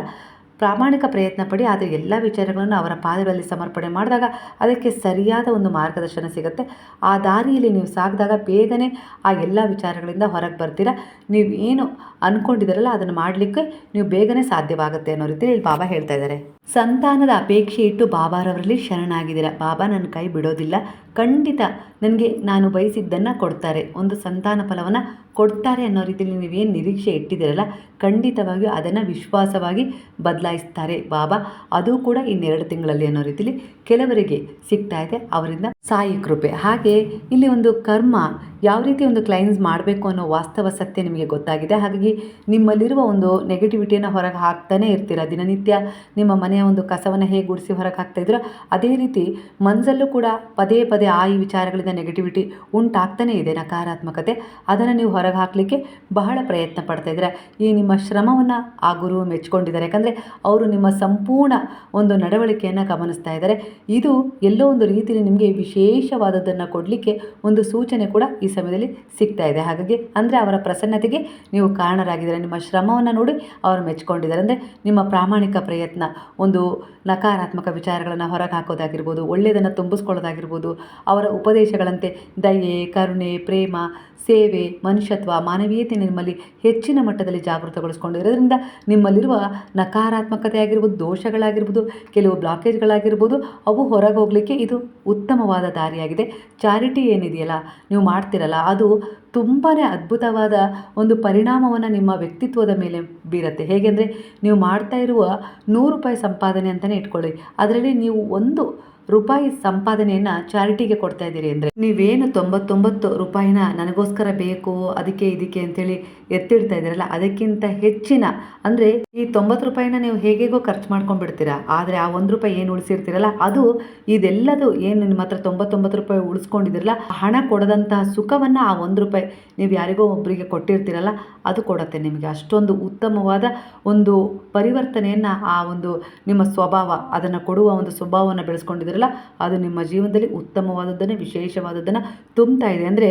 ಪ್ರಾಮಾಣಿಕ ಪ್ರಯತ್ನ ಪಡಿ, ಆದರೆ ಎಲ್ಲ ವಿಚಾರಗಳನ್ನು ಅವರ ಪಾದಗಳಲ್ಲಿ ಸಮರ್ಪಣೆ ಮಾಡಿದಾಗ ಅದಕ್ಕೆ ಸರಿಯಾದ ಒಂದು ಮಾರ್ಗದರ್ಶನ ಸಿಗುತ್ತೆ. ಆ ದಾರಿಯಲ್ಲಿ ನೀವು ಸಾಗಿದಾಗ ಬೇಗನೆ ಆ ಎಲ್ಲ ವಿಚಾರಗಳಿಂದ ಹೊರಗೆ ಬರ್ತೀರ. ನೀವು ಏನು ಅಂದ್ಕೊಂಡಿದ್ದೀರಲ್ಲ ಅದನ್ನು ಮಾಡಲಿಕ್ಕೆ ನೀವು ಬೇಗನೆ ಸಾಧ್ಯವಾಗುತ್ತೆ ಅನ್ನೋ ರೀತಿಯಲ್ಲಿ ಇಲ್ಲಿ ಬಾಬಾ ಹೇಳ್ತಾ ಇದ್ದಾರೆ. ಸಂತಾನದ ಅಪೇಕ್ಷೆ ಇಟ್ಟು ಬಾಬಾರವರಲ್ಲಿ ಶರಣಾಗಿದ್ದೀರ. ಬಾಬಾ ನನ್ನ ಕೈ ಬಿಡೋದಿಲ್ಲ. ಖಂಡಿತ ನನಗೆ ನಾನು ಬಯಸಿದ್ದನ್ನು ಕೊಡ್ತಾರೆ. ಒಂದು ಸಂತಾನ ಫಲವನ್ನು ಕೊಡ್ತಾರೆ ಅನ್ನೋ ರೀತಿಯಲ್ಲಿ ನೀವೇನು ನಿರೀಕ್ಷೆ ಇಟ್ಟಿದ್ದೀರಲ್ಲ, ಖಂಡಿತವಾಗಿಯೂ ಅದನ್ನು ವಿಶ್ವಾಸವಾಗಿ ಬದಲಾಯಿಸ್ತಾರೆ ಬಾಬಾ. ಅದು ಕೂಡ ಇನ್ನೆರಡು ತಿಂಗಳಲ್ಲಿ ಅನ್ನೋ ರೀತಿಲಿ ಕೆಲವರಿಗೆ ಸಿಗ್ತಾ ಇದೆ. ಅವರಿಂದ ಸಾಯಿ ಕೃಪೆ. ಹಾಗೆ ಇಲ್ಲಿ ಒಂದು ಕರ್ಮ ಯಾವ ರೀತಿ ಒಂದು ಕ್ಲೈನ್ಸ್ ಮಾಡಬೇಕು ಅನ್ನೋ ವಾಸ್ತವ ಸತ್ಯ ನಿಮಗೆ ಗೊತ್ತಾಗಿದೆ. ಹಾಗಾಗಿ ನಿಮ್ಮಲ್ಲಿರುವ ಒಂದು ನೆಗೆಟಿವಿಟಿಯನ್ನು ಹೊರಗೆ ಹಾಕ್ತಾನೆ ಇರ್ತೀರ. ದಿನನಿತ್ಯ ನಿಮ್ಮ ಮನೆಯ ಒಂದು ಕಸವನ್ನು ಹೇಗೆ ಗುಡಿಸಿ ಹೊರಗೆ ಹಾಕ್ತಾ ಇದ್ದೀರೋ, ಅದೇ ರೀತಿ ಮನಸ್ಸಲ್ಲೂ ಕೂಡ ಪದೇ ಪದೇ ಆ ಈ ವಿಚಾರಗಳಿಂದ ನೆಗೆಟಿವಿಟಿ ಉಂಟಾಗ್ತಾನೇ ಇದೆ ನಕಾರಾತ್ಮಕತೆ. ಅದನ್ನು ನೀವು ಹೊರಗೆ ಹಾಕಲಿಕ್ಕೆ ಬಹಳ ಪ್ರಯತ್ನ ಪಡ್ತಾ ಇದ್ದೀರ. ಈ ನಿಮ್ಮ ಶ್ರಮವನ್ನು ಆ ಗುರು ಮೆಚ್ಕೊಂಡಿದ್ದಾರೆ. ಯಾಕಂದರೆ ಅವರು ನಿಮ್ಮ ಸಂಪೂರ್ಣ ಒಂದು ನಡವಳಿಕೆಯನ್ನು ಗಮನಿಸ್ತಾ ಇದ್ದಾರೆ. ಇದು ಎಲ್ಲೋ ಒಂದು ರೀತಿಯಲ್ಲಿ ನಿಮಗೆ ವಿಶೇಷವಾದದ್ದನ್ನು ಕೊಡಲಿಕ್ಕೆ ಒಂದು ಸೂಚನೆ ಕೂಡ ಈ ಸಮಯದಲ್ಲಿ ಸಿಗ್ತಾ ಇದೆ. ಹಾಗಾಗಿ ಅಂದರೆ ಅವರ ಪ್ರಸನ್ನತೆಗೆ ನೀವು ಕಾರಣರಾಗಿದ್ದಾರೆ ನಿಮ್ಮ ಶ್ರಮವನ್ನು ನೋಡಿ ಅವರು ಮೆಚ್ಕೊಂಡಿದ್ದಾರೆ. ಅಂದರೆ ನಿಮ್ಮ ಪ್ರಾಮಾಣಿಕ ಪ್ರಯತ್ನ, ಒಂದು ನಕಾರಾತ್ಮಕ ವಿಚಾರಗಳನ್ನು ಹೊರಗೆ ಹಾಕೋದಾಗಿರ್ಬೋದು ಒಳ್ಳೆಯದನ್ನು ತುಂಬಿಸ್ಕೊಳ್ಳೋದಾಗಿರ್ಬೋದು, ಅವರ ಉಪದೇಶಗಳಂತೆ ದಯೆ, ಕರುಣೆ, ಪ್ರೇಮ ಸೇವೆ, ಮನುಷ್ಯತ್ವ, ಮಾನವೀಯತೆ ನಿಮ್ಮಲ್ಲಿ ಹೆಚ್ಚಿನ ಮಟ್ಟದಲ್ಲಿ ಜಾಗೃತಗೊಳಿಸ್ಕೊಂಡಿರೋದ್ರಿಂದ ನಿಮ್ಮಲ್ಲಿರುವ ನಕಾರಾತ್ಮಕತೆ ಆಗಿರ್ಬೋದು ದೋಷಗಳಾಗಿರ್ಬೋದು, ಕೆಲವು ಬ್ಲಾಕೇಜ್ಗಳಾಗಿರ್ಬೋದು, ಅವು ಹೊರಗೆ ಹೋಗಲಿಕ್ಕೆ ಇದು ಉತ್ತಮವಾದ ದಾರಿಯಾಗಿದೆ. ಚಾರಿಟಿ ಏನಿದೆಯಲ್ಲ, ನೀವು ಮಾಡ್ತಿರಲ್ಲ, ಅದು ತುಂಬಾ ಅದ್ಭುತವಾದ ಒಂದು ಪರಿಣಾಮವನ್ನು ನಿಮ್ಮ ವ್ಯಕ್ತಿತ್ವದ ಮೇಲೆ ಬೀರುತ್ತೆ. ಹೇಗೆಂದರೆ, ನೀವು ಮಾಡ್ತಾ ಇರುವ ನೂರು ರೂಪಾಯಿ ಸಂಪಾದನೆ ಅಂತಲೇ ಇಟ್ಕೊಳ್ಳಿ. ಅದರಲ್ಲಿ ನೀವು ಒಂದು ರೂಪಾಯಿ ಸಂಪಾದನೆಯನ್ನ ಚಾರಿಟಿಗೆ ಕೊಡ್ತಾ ಇದ್ದೀರಿ ಅಂದರೆ ನೀವೇನು ತೊಂಬತ್ತೊಂಬತ್ತು ರೂಪಾಯಿನ ನನಗೋಸ್ಕರ ಬೇಕು, ಅದಕ್ಕೆ ಇದಕ್ಕೆ ಅಂತೇಳಿ ಎತ್ತಿಡ್ತಾ ಇದ್ದೀರಲ್ಲ, ಅದಕ್ಕಿಂತ ಹೆಚ್ಚಿನ ಅಂದರೆ ಈ ತೊಂಬತ್ತು ರೂಪಾಯಿನ ನೀವು ಹೇಗೆಗೋ ಖರ್ಚು ಮಾಡ್ಕೊಂಡ್ಬಿಡ್ತೀರಾ, ಆದರೆ ಆ ಒಂದು ರೂಪಾಯಿ ಏನು ಉಳಿಸಿರ್ತೀರಲ್ಲ, ಅದು ಇದೆಲ್ಲದು ಏನು ನಿಮ್ಮ ಹತ್ರ ತೊಂಬತ್ತೊಂಬತ್ತು ರೂಪಾಯಿ ಉಳಿಸ್ಕೊಂಡಿದ್ದೀರಲ್ಲ, ಹಣ ಕೊಡದಂತಹ ಸುಖವನ್ನು ಆ ಒಂದು ರೂಪಾಯಿ ನೀವು ಯಾರಿಗೋ ಒಬ್ಬರಿಗೆ ಕೊಟ್ಟಿರ್ತೀರಲ್ಲ, ಅದು ಕೊಡುತ್ತೆ ನಿಮಗೆ. ಅಷ್ಟೊಂದು ಉತ್ತಮವಾದ ಒಂದು ಪರಿವರ್ತನೆಯನ್ನು ಆ ಒಂದು ನಿಮ್ಮ ಸ್ವಭಾವ, ಅದನ್ನು ಕೊಡುವ ಒಂದು ಸ್ವಭಾವವನ್ನು ಬೆಳೆಸ್ಕೊಂಡಿದ್ದೀರಲ್ಲ ಅದು ನಿಮ್ಮ ಜೀವನದಲ್ಲಿ ಉತ್ತಮವಾದದ್ದನ್ನು, ವಿಶೇಷವಾದದ್ದನ್ನು ತುಂಬ್ತಾ ಇದೆ. ಅಂದರೆ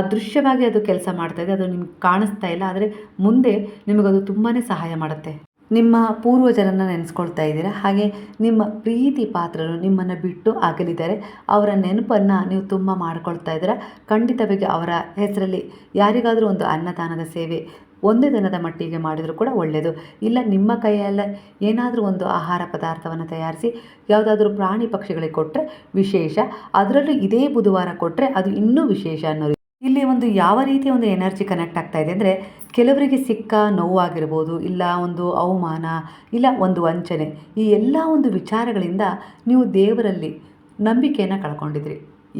ಅದೃಶ್ಯವಾಗಿ ಅದು ಕೆಲಸ ಮಾಡ್ತಾ ಇದೆ, ಅದು ನಿಮ್ಗೆ ಕಾಣಿಸ್ತಾ ಇಲ್ಲ, ಆದರೆ ಮುಂದೆ ನಿಮಗದು ತುಂಬಾ ಸಹಾಯ ಮಾಡುತ್ತೆ. ನಿಮ್ಮ ಪೂರ್ವಜರನ್ನು ನೆನೆಸ್ಕೊಳ್ತಾ ಇದ್ದೀರಾ? ಹಾಗೆ ನಿಮ್ಮ ಪ್ರೀತಿ ಪಾತ್ರರು ನಿಮ್ಮನ್ನು ಬಿಟ್ಟು ಅಗಲಿದ್ದಾರೆ. ಅವರ ನೆನಪನ್ನು ನೀವು ತುಂಬ ಮಾಡ್ಕೊಳ್ತಾ ಇದ್ದೀರಾ? ಖಂಡಿತವಾಗಿ ಅವರ ಹೆಸರಲ್ಲಿ ಯಾರಿಗಾದರೂ ಒಂದು ಅನ್ನದಾನದ ಸೇವೆ ಒಂದೇ ದಿನದ ಮಟ್ಟಿಗೆ ಮಾಡಿದರೂ ಕೂಡ ಒಳ್ಳೆಯದು ಇಲ್ಲ, ನಿಮ್ಮ ಕೈಯಲ್ಲ ಏನಾದರೂ ಒಂದು ಆಹಾರ ಪದಾರ್ಥವನ್ನು ತಯಾರಿಸಿ, ಯಾವುದಾದ್ರೂ ಪ್ರಾಣಿ ಪಕ್ಷಿಗಳಿಗೆ ಕೊಟ್ಟರೆ ವಿಶೇಷ, ಅದರಲ್ಲೂ ಇದೇ ಬುಧವಾರ ಕೊಟ್ಟರೆ ಅದು ಇನ್ನೂ ವಿಶೇಷ ಅನ್ನೋ ಇಲ್ಲಿ ಒಂದು ಯಾವ ರೀತಿಯ ಒಂದು ಎನರ್ಜಿ ಕನೆಕ್ಟ್ ಆಗ್ತಾ ಇದೆ ಅಂದರೆ, ಕೆಲವರಿಗೆ ಸಿಕ್ಕ ನೋವಾಗಿರ್ಬೋದು, ಇಲ್ಲ ಒಂದು ಅವಮಾನ, ಇಲ್ಲ ಒಂದು ವಂಚನೆ, ಈ ಎಲ್ಲ ಒಂದು ವಿಚಾರಗಳಿಂದ ನೀವು ದೇವರಲ್ಲಿ ನಂಬಿಕೆಯನ್ನು ಕಳ್ಕೊಂಡಿದ್ರಿ.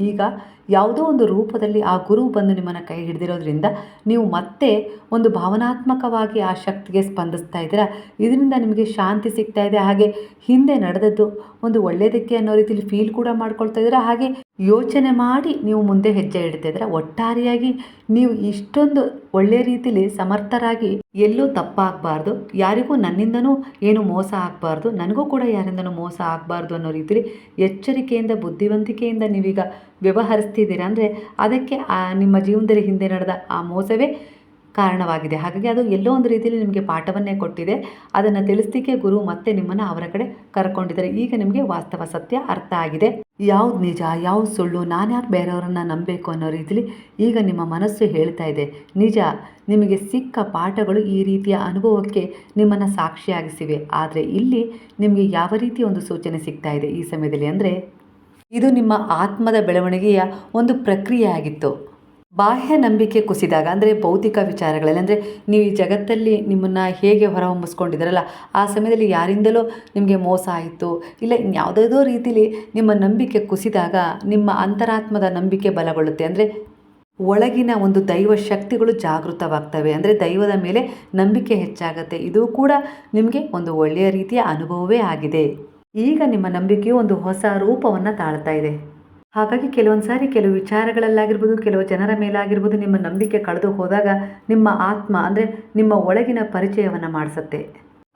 ಈಗ ಯಾವುದೋ ಒಂದು ರೂಪದಲ್ಲಿ ಆ ಗುರು ಬಂದು ನಿಮ್ಮನ್ನು ಕೈ ಹಿಡಿದಿರೋದ್ರಿಂದ ನೀವು ಮತ್ತೆ ಒಂದು ಭಾವನಾತ್ಮಕವಾಗಿ ಆ ಶಕ್ತಿಗೆ ಸ್ಪಂದಿಸ್ತಾ ಇದ್ದೀರಾ? ಇದರಿಂದ ನಿಮಗೆ ಶಾಂತಿ ಸಿಗ್ತಾ ಇದೆ. ಹಾಗೆ ಹಿಂದೆ ನಡೆದದ್ದು ಒಂದು ಒಳ್ಳೆಯದಕ್ಕೆ ಅನ್ನೋ ರೀತಿಯಲ್ಲಿ ಫೀಲ್ ಕೂಡ ಮಾಡ್ಕೊಳ್ತಾ ಇದ್ದೀರಾ? ಹಾಗೆ ಯೋಚನೆ ಮಾಡಿ ನೀವು ಮುಂದೆ ಹೆಜ್ಜೆ ಇಡ್ತಾ ಇದ್ದೀರಾ? ಒಟ್ಟಾರೆಯಾಗಿ ನೀವು ಇಷ್ಟೊಂದು ಒಳ್ಳೆಯ ರೀತಿಲಿ ಸಮರ್ಥರಾಗಿ ಎಲ್ಲೂ ತಪ್ಪಾಗಬಾರ್ದು. ಯಾರಿಗೂ ನನ್ನಿಂದನೂ ಏನು ಮೋಸ ಆಗಬಾರ್ದು. ನನಗೂ ಕೂಡ ಯಾರಿಂದನೂ ಮೋಸ ಆಗಬಾರ್ದು ಅನ್ನೋ ರೀತಿಲಿ ಎಚ್ಚರಿಕೆಯಿಂದ, ಬುದ್ಧಿವಂತಿಕೆಯಿಂದ ನೀವೀಗ ವ್ಯವಹರಿಸ್ತಿದ್ದೀರಾ? ಅಂದರೆ ಅದಕ್ಕೆ ಆ ನಿಮ್ಮ ಜೀವನದಲ್ಲಿ ಹಿಂದೆ ನಡೆದ ಆ ಮೋಸವೇ ಕಾರಣವಾಗಿದೆ. ಹಾಗಾಗಿ ಅದು ಎಲ್ಲೋ ಒಂದು ರೀತಿಯಲ್ಲಿ ನಿಮಗೆ ಪಾಠವನ್ನೇ ಕೊಟ್ಟಿದೆ. ಅದನ್ನು ತಿಳಿಸ್ಲಿಕ್ಕೆ ಗುರು ಮತ್ತೆ ನಿಮ್ಮನ್ನು ಅವರ ಕಡೆ ಕರ್ಕೊಂಡಿದ್ದಾರೆ. ಈಗ ನಿಮಗೆ ವಾಸ್ತವ ಸತ್ಯ ಅರ್ಥ ಆಗಿದೆ. ಯಾವ್ದು ನಿಜ, ಯಾವ್ದು ಸುಳ್ಳು, ನಾನು ಯಾಕೆ ಬೇರೆಯವರನ್ನು ನಂಬಬೇಕು ಅನ್ನೋ ರೀತಿಲಿ ಈಗ ನಿಮ್ಮ ಮನಸ್ಸು ಹೇಳ್ತಾ ಇದೆ. ನಿಜ, ನಿಮಗೆ ಸಿಕ್ಕ ಪಾಠಗಳು ಈ ರೀತಿಯ ಅನುಭವಕ್ಕೆ ನಿಮ್ಮನ್ನು ಸಾಕ್ಷಿಯಾಗಿಸಿವೆ. ಆದರೆ ಇಲ್ಲಿ ನಿಮಗೆ ಯಾವ ರೀತಿಯ ಒಂದು ಸೂಚನೆ ಸಿಗ್ತಾ ಇದೆ ಈ ಸಮಯದಲ್ಲಿ? ಅಂದರೆ ಇದು ನಿಮ್ಮ ಆತ್ಮದ ಬೆಳವಣಿಗೆಯ ಒಂದು ಪ್ರಕ್ರಿಯೆ ಆಗಿತ್ತು ಬಾಹ್ಯ ನಂಬಿಕೆ ಕುಸಿದಾಗ, ಅಂದರೆ ಭೌತಿಕ ವಿಚಾರಗಳಲ್ಲಿ, ಅಂದರೆ ನೀವು ಈ ಜಗತ್ತಲ್ಲಿ ನಿಮ್ಮನ್ನು ಹೇಗೆ ಹೊರಹೊಮ್ಮಿಸ್ಕೊಂಡಿದ್ದೀರಲ್ಲ, ಆ ಸಮಯದಲ್ಲಿ ಯಾರಿಂದಲೋ ನಿಮಗೆ ಮೋಸ ಆಯಿತು, ಇಲ್ಲ ಇನ್ಯಾವುದೋ ರೀತಿಲಿ ನಿಮ್ಮ ನಂಬಿಕೆ ಕುಸಿದಾಗ ನಿಮ್ಮ ಅಂತರಾತ್ಮದ ನಂಬಿಕೆ ಬಲಗೊಳ್ಳುತ್ತೆ, ಅಂದರೆ ಒಳಗಿನ ಒಂದು ದೈವ ಶಕ್ತಿಗಳು ಜಾಗೃತವಾಗ್ತವೆ, ಅಂದರೆ ದೈವದ ಮೇಲೆ ನಂಬಿಕೆ ಹೆಚ್ಚಾಗುತ್ತೆ. ಇದು ಕೂಡ ನಿಮಗೆ ಒಂದು ಒಳ್ಳೆಯ ರೀತಿಯ ಅನುಭವವೇ ಆಗಿದೆ. ಈಗ ನಿಮ್ಮ ನಂಬಿಕೆಯು ಒಂದು ಹೊಸ ರೂಪವನ್ನು ತಾಳ್ತಾ ಇದೆ. ಹಾಗಾಗಿ ಕೆಲವೊಂದು ಸಾರಿ ಕೆಲವು ವಿಚಾರಗಳಲ್ಲಾಗಿರ್ಬೋದು, ಕೆಲವು ಜನರ ಮೇಲಾಗಿರ್ಬೋದು, ನಿಮ್ಮ ನಂಬಿಕೆ ಕಳೆದು ಹೋದಾಗ ನಿಮ್ಮ ಆತ್ಮ ಅಂದರೆ ನಿಮ್ಮ ಒಳಗಿನ ಪರಿಚಯವನ್ನು ಮಾಡಿಸುತ್ತೆ.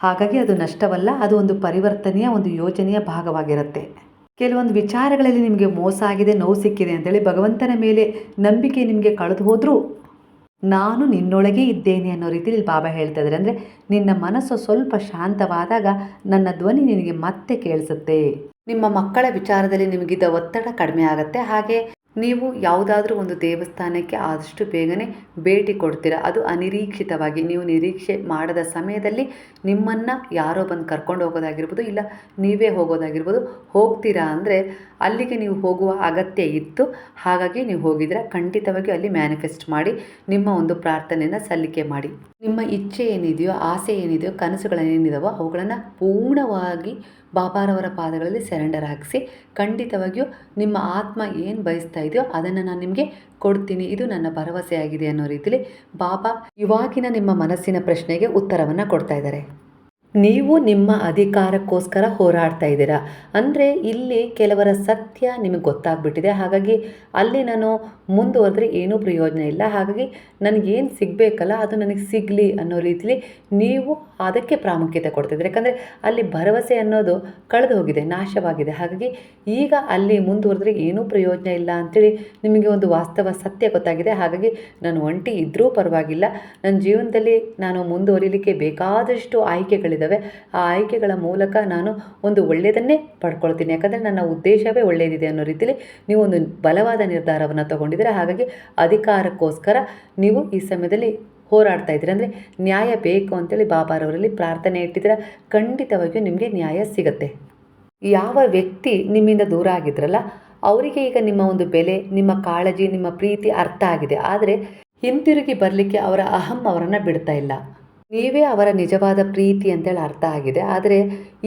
ಹಾಗಾಗಿ ಅದು ನಷ್ಟವಲ್ಲ, ಅದು ಒಂದು ಪರಿವರ್ತನೆಯ ಒಂದು ಯೋಜನೆಯ ಭಾಗವಾಗಿರುತ್ತೆ. ಕೆಲವೊಂದು ವಿಚಾರಗಳಲ್ಲಿ ನಿಮಗೆ ಮೋಸ ಆಗಿದೆ, ನೋವು ಸಿಕ್ಕಿದೆ ಅಂತೇಳಿ ಭಗವಂತನ ಮೇಲೆ ನಂಬಿಕೆ ನಿಮಗೆ ಕಳೆದು ಹೋದರೂ ನಾನು ನಿನ್ನೊಳಗೆ ಇದ್ದೇನೆ ಅನ್ನೋ ರೀತಿಯಲ್ಲಿ ಬಾಬಾ ಹೇಳ್ತಾ ಇದ್ದಾರೆ. ಅಂದರೆ ನಿನ್ನ ಮನಸ್ಸು ಸ್ವಲ್ಪ ಶಾಂತವಾದಾಗ ನನ್ನ ಧ್ವನಿ ನಿನಗೆ ಮತ್ತೆ ಕೇಳಿಸುತ್ತೆ. ನಿಮ್ಮ ಮಕ್ಕಳ ವಿಚಾರದಲ್ಲಿ ನಿಮಗಿದ್ದ ಒತ್ತಡ ಕಡಿಮೆ ಆಗುತ್ತೆ. ಹಾಗೆ ನೀವು ಯಾವುದಾದ್ರೂ ಒಂದು ದೇವಸ್ಥಾನಕ್ಕೆ ಆದಷ್ಟು ಬೇಗನೆ ಭೇಟಿ ಕೊಡ್ತೀರ? ಅದು ಅನಿರೀಕ್ಷಿತವಾಗಿ ನೀವು ನಿರೀಕ್ಷೆ ಮಾಡದ ಸಮಯದಲ್ಲಿ ನಿಮ್ಮನ್ನು ಯಾರೋ ಬಂದು ಕರ್ಕೊಂಡು ಹೋಗೋದಾಗಿರ್ಬೋದು, ಇಲ್ಲ ನೀವೇ ಹೋಗೋದಾಗಿರ್ಬೋದು, ಹೋಗ್ತೀರಾ ಅಂದರೆ ಅಲ್ಲಿಗೆ ನೀವು ಹೋಗುವ ಅಗತ್ಯ ಇತ್ತು. ಹಾಗಾಗಿ ನೀವು ಹೋಗಿದ್ರೆ ಖಂಡಿತವಾಗಿ ಅಲ್ಲಿ ಮ್ಯಾನಿಫೆಸ್ಟ್ ಮಾಡಿ, ನಿಮ್ಮ ಒಂದು ಪ್ರಾರ್ಥನೆಯನ್ನು ಸಲ್ಲಿಕೆ ಮಾಡಿ. ನಿಮ್ಮ ಇಚ್ಛೆ ಏನಿದೆಯೋ, ಆಸೆ ಏನಿದೆಯೋ ಕನಸುಗಳೇನಿದಾವೋ ಅವುಗಳನ್ನು ಪೂರ್ಣವಾಗಿ ಬಾಬಾರವರ ಪಾದಗಳಲ್ಲಿ ಸೆರೆಂಡರ್ ಹಾಕಿಸಿ, ಖಂಡಿತವಾಗಿಯೂ ನಿಮ್ಮ ಆತ್ಮ ಏನು ಬಯಸ್ತಾ ಇದೆಯೋ ಅದನ್ನು ನಾನು ನಿಮಗೆ ಕೊಡ್ತೀನಿ. ಇದು ನನ್ನ ಭರವಸೆಯಾಗಿದೆ ಅನ್ನೋ ರೀತಿಯಲ್ಲಿ ಬಾಬಾ ಇವಾಗಿನ ನಿಮ್ಮ ಮನಸ್ಸಿನ ಪ್ರಶ್ನೆಗೆ ಉತ್ತರವನ್ನು ಕೊಡ್ತಾ ಇದ್ದಾರೆ. ನೀವು ನಿಮ್ಮ ಅಧಿಕಾರಕ್ಕೋಸ್ಕರ ಹೋರಾಡ್ತಾ ಇದ್ದೀರಾ? ಅಂದರೆ ಇಲ್ಲಿ ಕೆಲವರ ಸತ್ಯ ನಿಮಗೆ ಗೊತ್ತಾಗ್ಬಿಟ್ಟಿದೆ. ಹಾಗಾಗಿ ಅಲ್ಲಿ ನಾನು ಮುಂದುವರೆದ್ರೆ ಏನೂ ಪ್ರಯೋಜನ ಇಲ್ಲ. ಹಾಗಾಗಿ ನನಗೇನು ಸಿಗಬೇಕಲ್ಲ, ಅದು ನನಗೆ ಸಿಗಲಿ ಅನ್ನೋ ರೀತಿಲಿ ನೀವು ಅದಕ್ಕೆ ಪ್ರಾಮುಖ್ಯತೆ ಕೊಡ್ತಿದ್ದೀರಿ? ಯಾಕಂದರೆ ಅಲ್ಲಿ ಭರವಸೆ ಅನ್ನೋದು ಕಳೆದು ಹೋಗಿದೆ, ನಾಶವಾಗಿದೆ. ಹಾಗಾಗಿ ಈಗ ಅಲ್ಲಿ ಮುಂದುವರೆದ್ರೆ ಏನೂ ಪ್ರಯೋಜನ ಇಲ್ಲ ಅಂಥೇಳಿ ನಿಮಗೆ ಒಂದು ವಾಸ್ತವ ಸತ್ಯ ಗೊತ್ತಾಗಿದೆ. ಹಾಗಾಗಿ ನಾನು ಒಂಟಿ ಇದ್ದರೂ ಪರವಾಗಿಲ್ಲ. ನನ್ನ ಜೀವನದಲ್ಲಿ ನಾನು ಮುಂದುವರಿಲಿಕ್ಕೆ ಬೇಕಾದಷ್ಟು ಆಯ್ಕೆಗಳಿದ್ದಾವೆ ಆ ಆಯ್ಕೆಗಳ ಮೂಲಕ ನಾನು ಒಂದು ಒಳ್ಳೆಯದನ್ನೇ ಪಡ್ಕೊಳ್ತೀನಿ. ಯಾಕಂದರೆ ನನ್ನ ಉದ್ದೇಶವೇ ಒಳ್ಳೆಯದಿದೆ ಅನ್ನೋ ರೀತಿಯಲ್ಲಿ ನೀವು ಒಂದು ಬಲವಾದ ನಿರ್ಧಾರವನ್ನು ತಗೊಂಡಿದ್ದೀರಾ. ಹಾಗಾಗಿ ಅಧಿಕಾರಕ್ಕೋಸ್ಕರ ನೀವು ಈ ಸಮಯದಲ್ಲಿ ಹೋರಾಡ್ತಾ ಇದ್ದೀರಿ. ಅಂದರೆ ನ್ಯಾಯ ಬೇಕು ಅಂತೇಳಿ ಬಾಬಾರವರಲ್ಲಿ ಪ್ರಾರ್ಥನೆ ಇಟ್ಟಿದ್ದೀರ. ಖಂಡಿತವಾಗಿಯೂ ನಿಮಗೆ ನ್ಯಾಯ ಸಿಗುತ್ತೆ. ಯಾವ ವ್ಯಕ್ತಿ ನಿಮ್ಮಿಂದ ದೂರ ಆಗಿದ್ರಲ್ಲ, ಅವರಿಗೆ ಈಗ ನಿಮ್ಮ ಒಂದು ಬೆಲೆ, ನಿಮ್ಮ ಕಾಳಜಿ, ನಿಮ್ಮ ಪ್ರೀತಿ ಅರ್ಥ ಆಗಿದೆ. ಆದರೆ ಹಿಂತಿರುಗಿ ಬರಲಿಕ್ಕೆ ಅವರ ಅಹಂ ಅವರನ್ನು ಬಿಡ್ತಾ ಇಲ್ಲ. ನೀವೇ ಅವರ ನಿಜವಾದ ಪ್ರೀತಿ ಅಂತೇಳಿ ಅರ್ಥ ಆಗಿದೆ. ಆದರೆ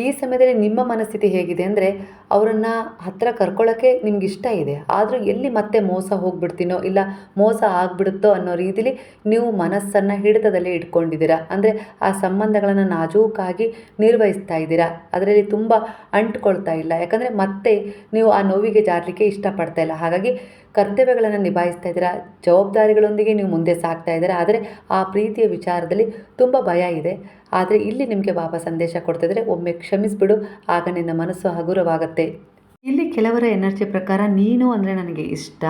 ಈ ಸಮಯದಲ್ಲಿ ನಿಮ್ಮ ಮನಸ್ಥಿತಿ ಹೇಗಿದೆ ಅಂದರೆ ಅವರನ್ನು ಹತ್ತಿರ ಕರ್ಕೊಳ್ಳೋಕ್ಕೆ ನಿಮ್ಗೆ ಇಷ್ಟ ಇದೆ. ಆದರೂ ಎಲ್ಲಿ ಮತ್ತೆ ಮೋಸ ಹೋಗ್ಬಿಡ್ತೀನೋ ಇಲ್ಲ ಮೋಸ ಆಗಿಬಿಡುತ್ತೋ ಅನ್ನೋ ರೀತಿಲಿ ನೀವು ಮನಸ್ಸನ್ನು ಹಿಡಿತದಲ್ಲಿ ಇಟ್ಕೊಂಡಿದ್ದೀರಾ. ಅಂದರೆ ಆ ಸಂಬಂಧಗಳನ್ನು ನಾಜೂಕಾಗಿ ನಿರ್ವಹಿಸ್ತಾ ಇದ್ದೀರಾ. ಅದರಲ್ಲಿ ತುಂಬ ಅಂಟ್ಕೊಳ್ತಾ ಇಲ್ಲ. ಯಾಕಂದರೆ ಮತ್ತೆ ನೀವು ಆ ನೋವಿಗೆ ಜಾರಲಿಕ್ಕೆ ಇಷ್ಟಪಡ್ತಾ ಇಲ್ಲ. ಹಾಗಾಗಿ ಕರ್ತವ್ಯಗಳನ್ನು ನಿಭಾಯಿಸ್ತಾ ಇದ್ದೀರಾ? ಜವಾಬ್ದಾರಿಗಳೊಂದಿಗೆ ನೀವು ಮುಂದೆ ಸಾಗ್ತಾ ಇದ್ದೀರಾ? ಆದರೆ ಆ ಪ್ರೀತಿಯ ವಿಚಾರದಲ್ಲಿ ತುಂಬ ಭಯ ಇದೆ. ಆದರೆ ಇಲ್ಲಿ ನಿಮಗೆ ಬಾಬಾ ಸಂದೇಶ ಕೊಡ್ತಿದ್ರೆ ಒಮ್ಮೆ ಕ್ಷಮಿಸಿಬಿಡು. ಆಗ ನಿನ್ನ ಮನಸ್ಸು ಹಗುರವಾಗುತ್ತೆ. ಇಲ್ಲಿ ಕೆಲವರ ಎನರ್ಜಿ ಪ್ರಕಾರ ನೀನು ಅಂದರೆ ನನಗೆ ಇಷ್ಟ.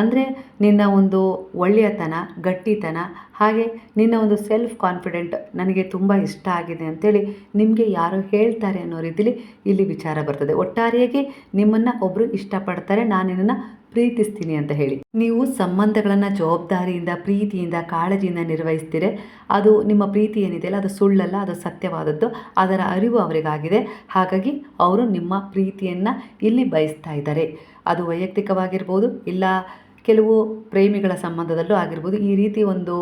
ಅಂದರೆ ನಿನ್ನ ಒಂದು ಒಳ್ಳೆಯತನ, ಗಟ್ಟಿತನ, ಹಾಗೆ ನಿನ್ನ ಒಂದು ಸೆಲ್ಫ್ ಕಾನ್ಫಿಡೆಂಟ್ ನನಗೆ ತುಂಬ ಇಷ್ಟ ಆಗಿದೆ ಅಂತೇಳಿ ನಿಮಗೆ ಯಾರು ಹೇಳ್ತಾರೆ ಅನ್ನೋ ರೀತಿಲಿ ಇಲ್ಲಿ ವಿಚಾರ ಬರ್ತದೆ. ಒಟ್ಟಾರೆಯಾಗಿ ನಿಮ್ಮನ್ನು ಒಬ್ಬರು ಇಷ್ಟಪಡ್ತಾರೆ. ನಾನು ನಿನ್ನನ್ನು ಪ್ರೀತಿಸ್ತೀನಿ ಅಂತ ಹೇಳಿ. ನೀವು ಸಂಬಂಧಗಳನ್ನು ಜವಾಬ್ದಾರಿಯಿಂದ, ಪ್ರೀತಿಯಿಂದ, ಕಾಳಜಿಯಿಂದ ನಿರ್ವಹಿಸ್ತೀರಿ. ಅದು ನಿಮ್ಮ ಪ್ರೀತಿ ಏನಿದೆಯಲ್ಲ ಅದು ಸುಳ್ಳಲ್ಲ, ಅದು ಸತ್ಯವಾದದ್ದು. ಅದರ ಅರಿವು ಅವರಿಗಾಗಿದೆ. ಹಾಗಾಗಿ ಅವರು ನಿಮ್ಮ ಪ್ರೀತಿಯನ್ನು ಇಲ್ಲಿ ಬಯಸ್ತಾ ಇದ್ದಾರೆ. ಅದು ವೈಯಕ್ತಿಕವಾಗಿರ್ಬೋದು, ಇಲ್ಲ ಕೆಲವು ಪ್ರೇಮಿಗಳ ಸಂಬಂಧದಲ್ಲೂ ಆಗಿರ್ಬೋದು, ಈ ರೀತಿ ಒಂದು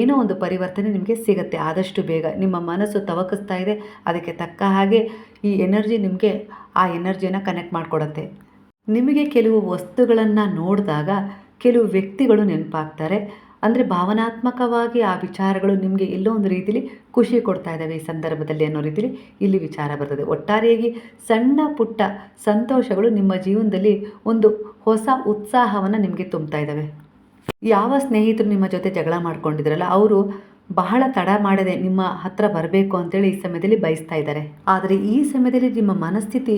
ಏನೋ ಒಂದು ಪರಿವರ್ತನೆ ನಿಮಗೆ ಸಿಗುತ್ತೆ. ಆದಷ್ಟು ಬೇಗ ನಿಮ್ಮ ಮನಸ್ಸು ತವಕಿಸ್ತಾ ಇದೆ. ಅದಕ್ಕೆ ತಕ್ಕ ಹಾಗೆ ಈ ಎನರ್ಜಿ ನಿಮಗೆ ಆ ಎನರ್ಜಿಯನ್ನು ಕನೆಕ್ಟ್ ಮಾಡಿಕೊಡುತ್ತೆ. ನಿಮಗೆ ಕೆಲವು ವಸ್ತುಗಳನ್ನು ನೋಡಿದಾಗ ಕೆಲವು ವ್ಯಕ್ತಿಗಳು ನೆನಪಾಗ್ತಾರೆ. ಅಂದರೆ ಭಾವನಾತ್ಮಕವಾಗಿ ಆ ವಿಚಾರಗಳು ನಿಮಗೆ ಎಲ್ಲೋ ಒಂದು ರೀತಿಲಿ ಖುಷಿ ಕೊಡ್ತಾ ಇದ್ದಾವೆ ಈ ಸಂದರ್ಭದಲ್ಲಿ ಅನ್ನೋ ರೀತಿಲಿ ಇಲ್ಲಿ ವಿಚಾರ ಬರ್ತದೆ. ಒಟ್ಟಾರೆಯಾಗಿ ಸಣ್ಣ ಪುಟ್ಟ ಸಂತೋಷಗಳು ನಿಮ್ಮ ಜೀವನದಲ್ಲಿ ಒಂದು ಹೊಸ ಉತ್ಸಾಹವನ್ನು ನಿಮಗೆ ತುಂಬ್ತಾ ಇದ್ದಾವೆ. ಯಾವ ಸ್ನೇಹಿತರು ನಿಮ್ಮ ಜೊತೆ ಜಗಳ ಮಾಡ್ಕೊಂಡಿದ್ರಲ್ಲ, ಅವರು ಬಹಳ ತಡ ಮಾಡದೆ ನಿಮ್ಮ ಹತ್ರ ಬರಬೇಕು ಅಂತೇಳಿ ಈ ಸಮಯದಲ್ಲಿ ಬಯಸ್ತಾ ಇದ್ದಾರೆ. ಆದರೆ ಈ ಸಮಯದಲ್ಲಿ ನಿಮ್ಮ ಮನಸ್ಥಿತಿ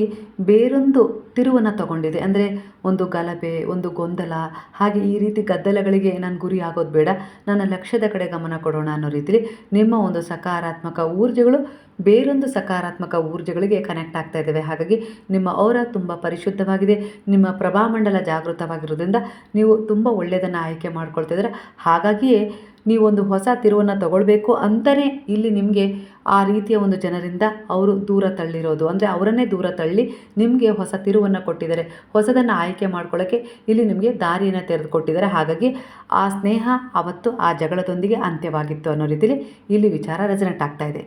ಬೇರೊಂದು ತಿರುವನ್ನು ತಗೊಂಡಿದೆ. ಅಂದರೆ ಒಂದು ಗಲಭೆ, ಒಂದು ಗೊಂದಲ, ಹಾಗೆ ಈ ರೀತಿ ಗದ್ದಲಗಳಿಗೆ ನಾನು ಗುರಿ ಆಗೋದು ಬೇಡ. ನನ್ನ ಲಕ್ಷ್ಯದ ಕಡೆ ಗಮನ ಕೊಡೋಣ ಅನ್ನೋ ರೀತಿಲಿ ನಿಮ್ಮ ಒಂದು ಸಕಾರಾತ್ಮಕ ಊರ್ಜೆಗಳು ಬೇರೊಂದು ಸಕಾರಾತ್ಮಕ ಊರ್ಜೆಗಳಿಗೆ ಕನೆಕ್ಟ್ ಆಗ್ತಾ ಇದ್ದಾವೆ. ಹಾಗಾಗಿ ನಿಮ್ಮ ಔರ ತುಂಬ ಪರಿಶುದ್ಧವಾಗಿದೆ. ನಿಮ್ಮ ಪ್ರಭಾಮಂಡಲ ಜಾಗೃತವಾಗಿರೋದ್ರಿಂದ ನೀವು ತುಂಬ ಒಳ್ಳೆಯದನ್ನು ಆಯ್ಕೆ ಮಾಡ್ಕೊಳ್ತಿದ್ದೀರ ಹಾಗಾಗಿಯೇ ನೀವೊಂದು ಹೊಸ ತಿರುವನ್ನು ತಗೊಳ್ಬೇಕು ಅಂತಲೇ ಇಲ್ಲಿ ನಿಮಗೆ ಆ ರೀತಿಯ ಒಂದು ಜನರಿಂದ ಅವರು ದೂರ ತಳ್ಳಿರೋದು. ಅಂದರೆ ಅವರನ್ನೇ ದೂರ ತಳ್ಳಿ ನಿಮಗೆ ಹೊಸ ತಿರುವನ್ನು ಕೊಟ್ಟಿದ್ದಾರೆ. ಹೊಸದನ್ನು ಆಯ್ಕೆ ಮಾಡ್ಕೊಳ್ಳೋಕ್ಕೆ ಇಲ್ಲಿ ನಿಮಗೆ ದಾರಿಯನ್ನು ತೆರೆದುಕೊಟ್ಟಿದ್ದಾರೆ. ಹಾಗಾಗಿ ಆ ಸ್ನೇಹ ಅವತ್ತು ಆ ಜಗಳದೊಂದಿಗೆ ಅಂತ್ಯವಾಗಿತ್ತು ಅನ್ನೋ ರೀತಿಯಲ್ಲಿ ಇಲ್ಲಿ ವಿಚಾರ ರೆಸನೆಟ್ ಆಗ್ತಾ ಇದೆ.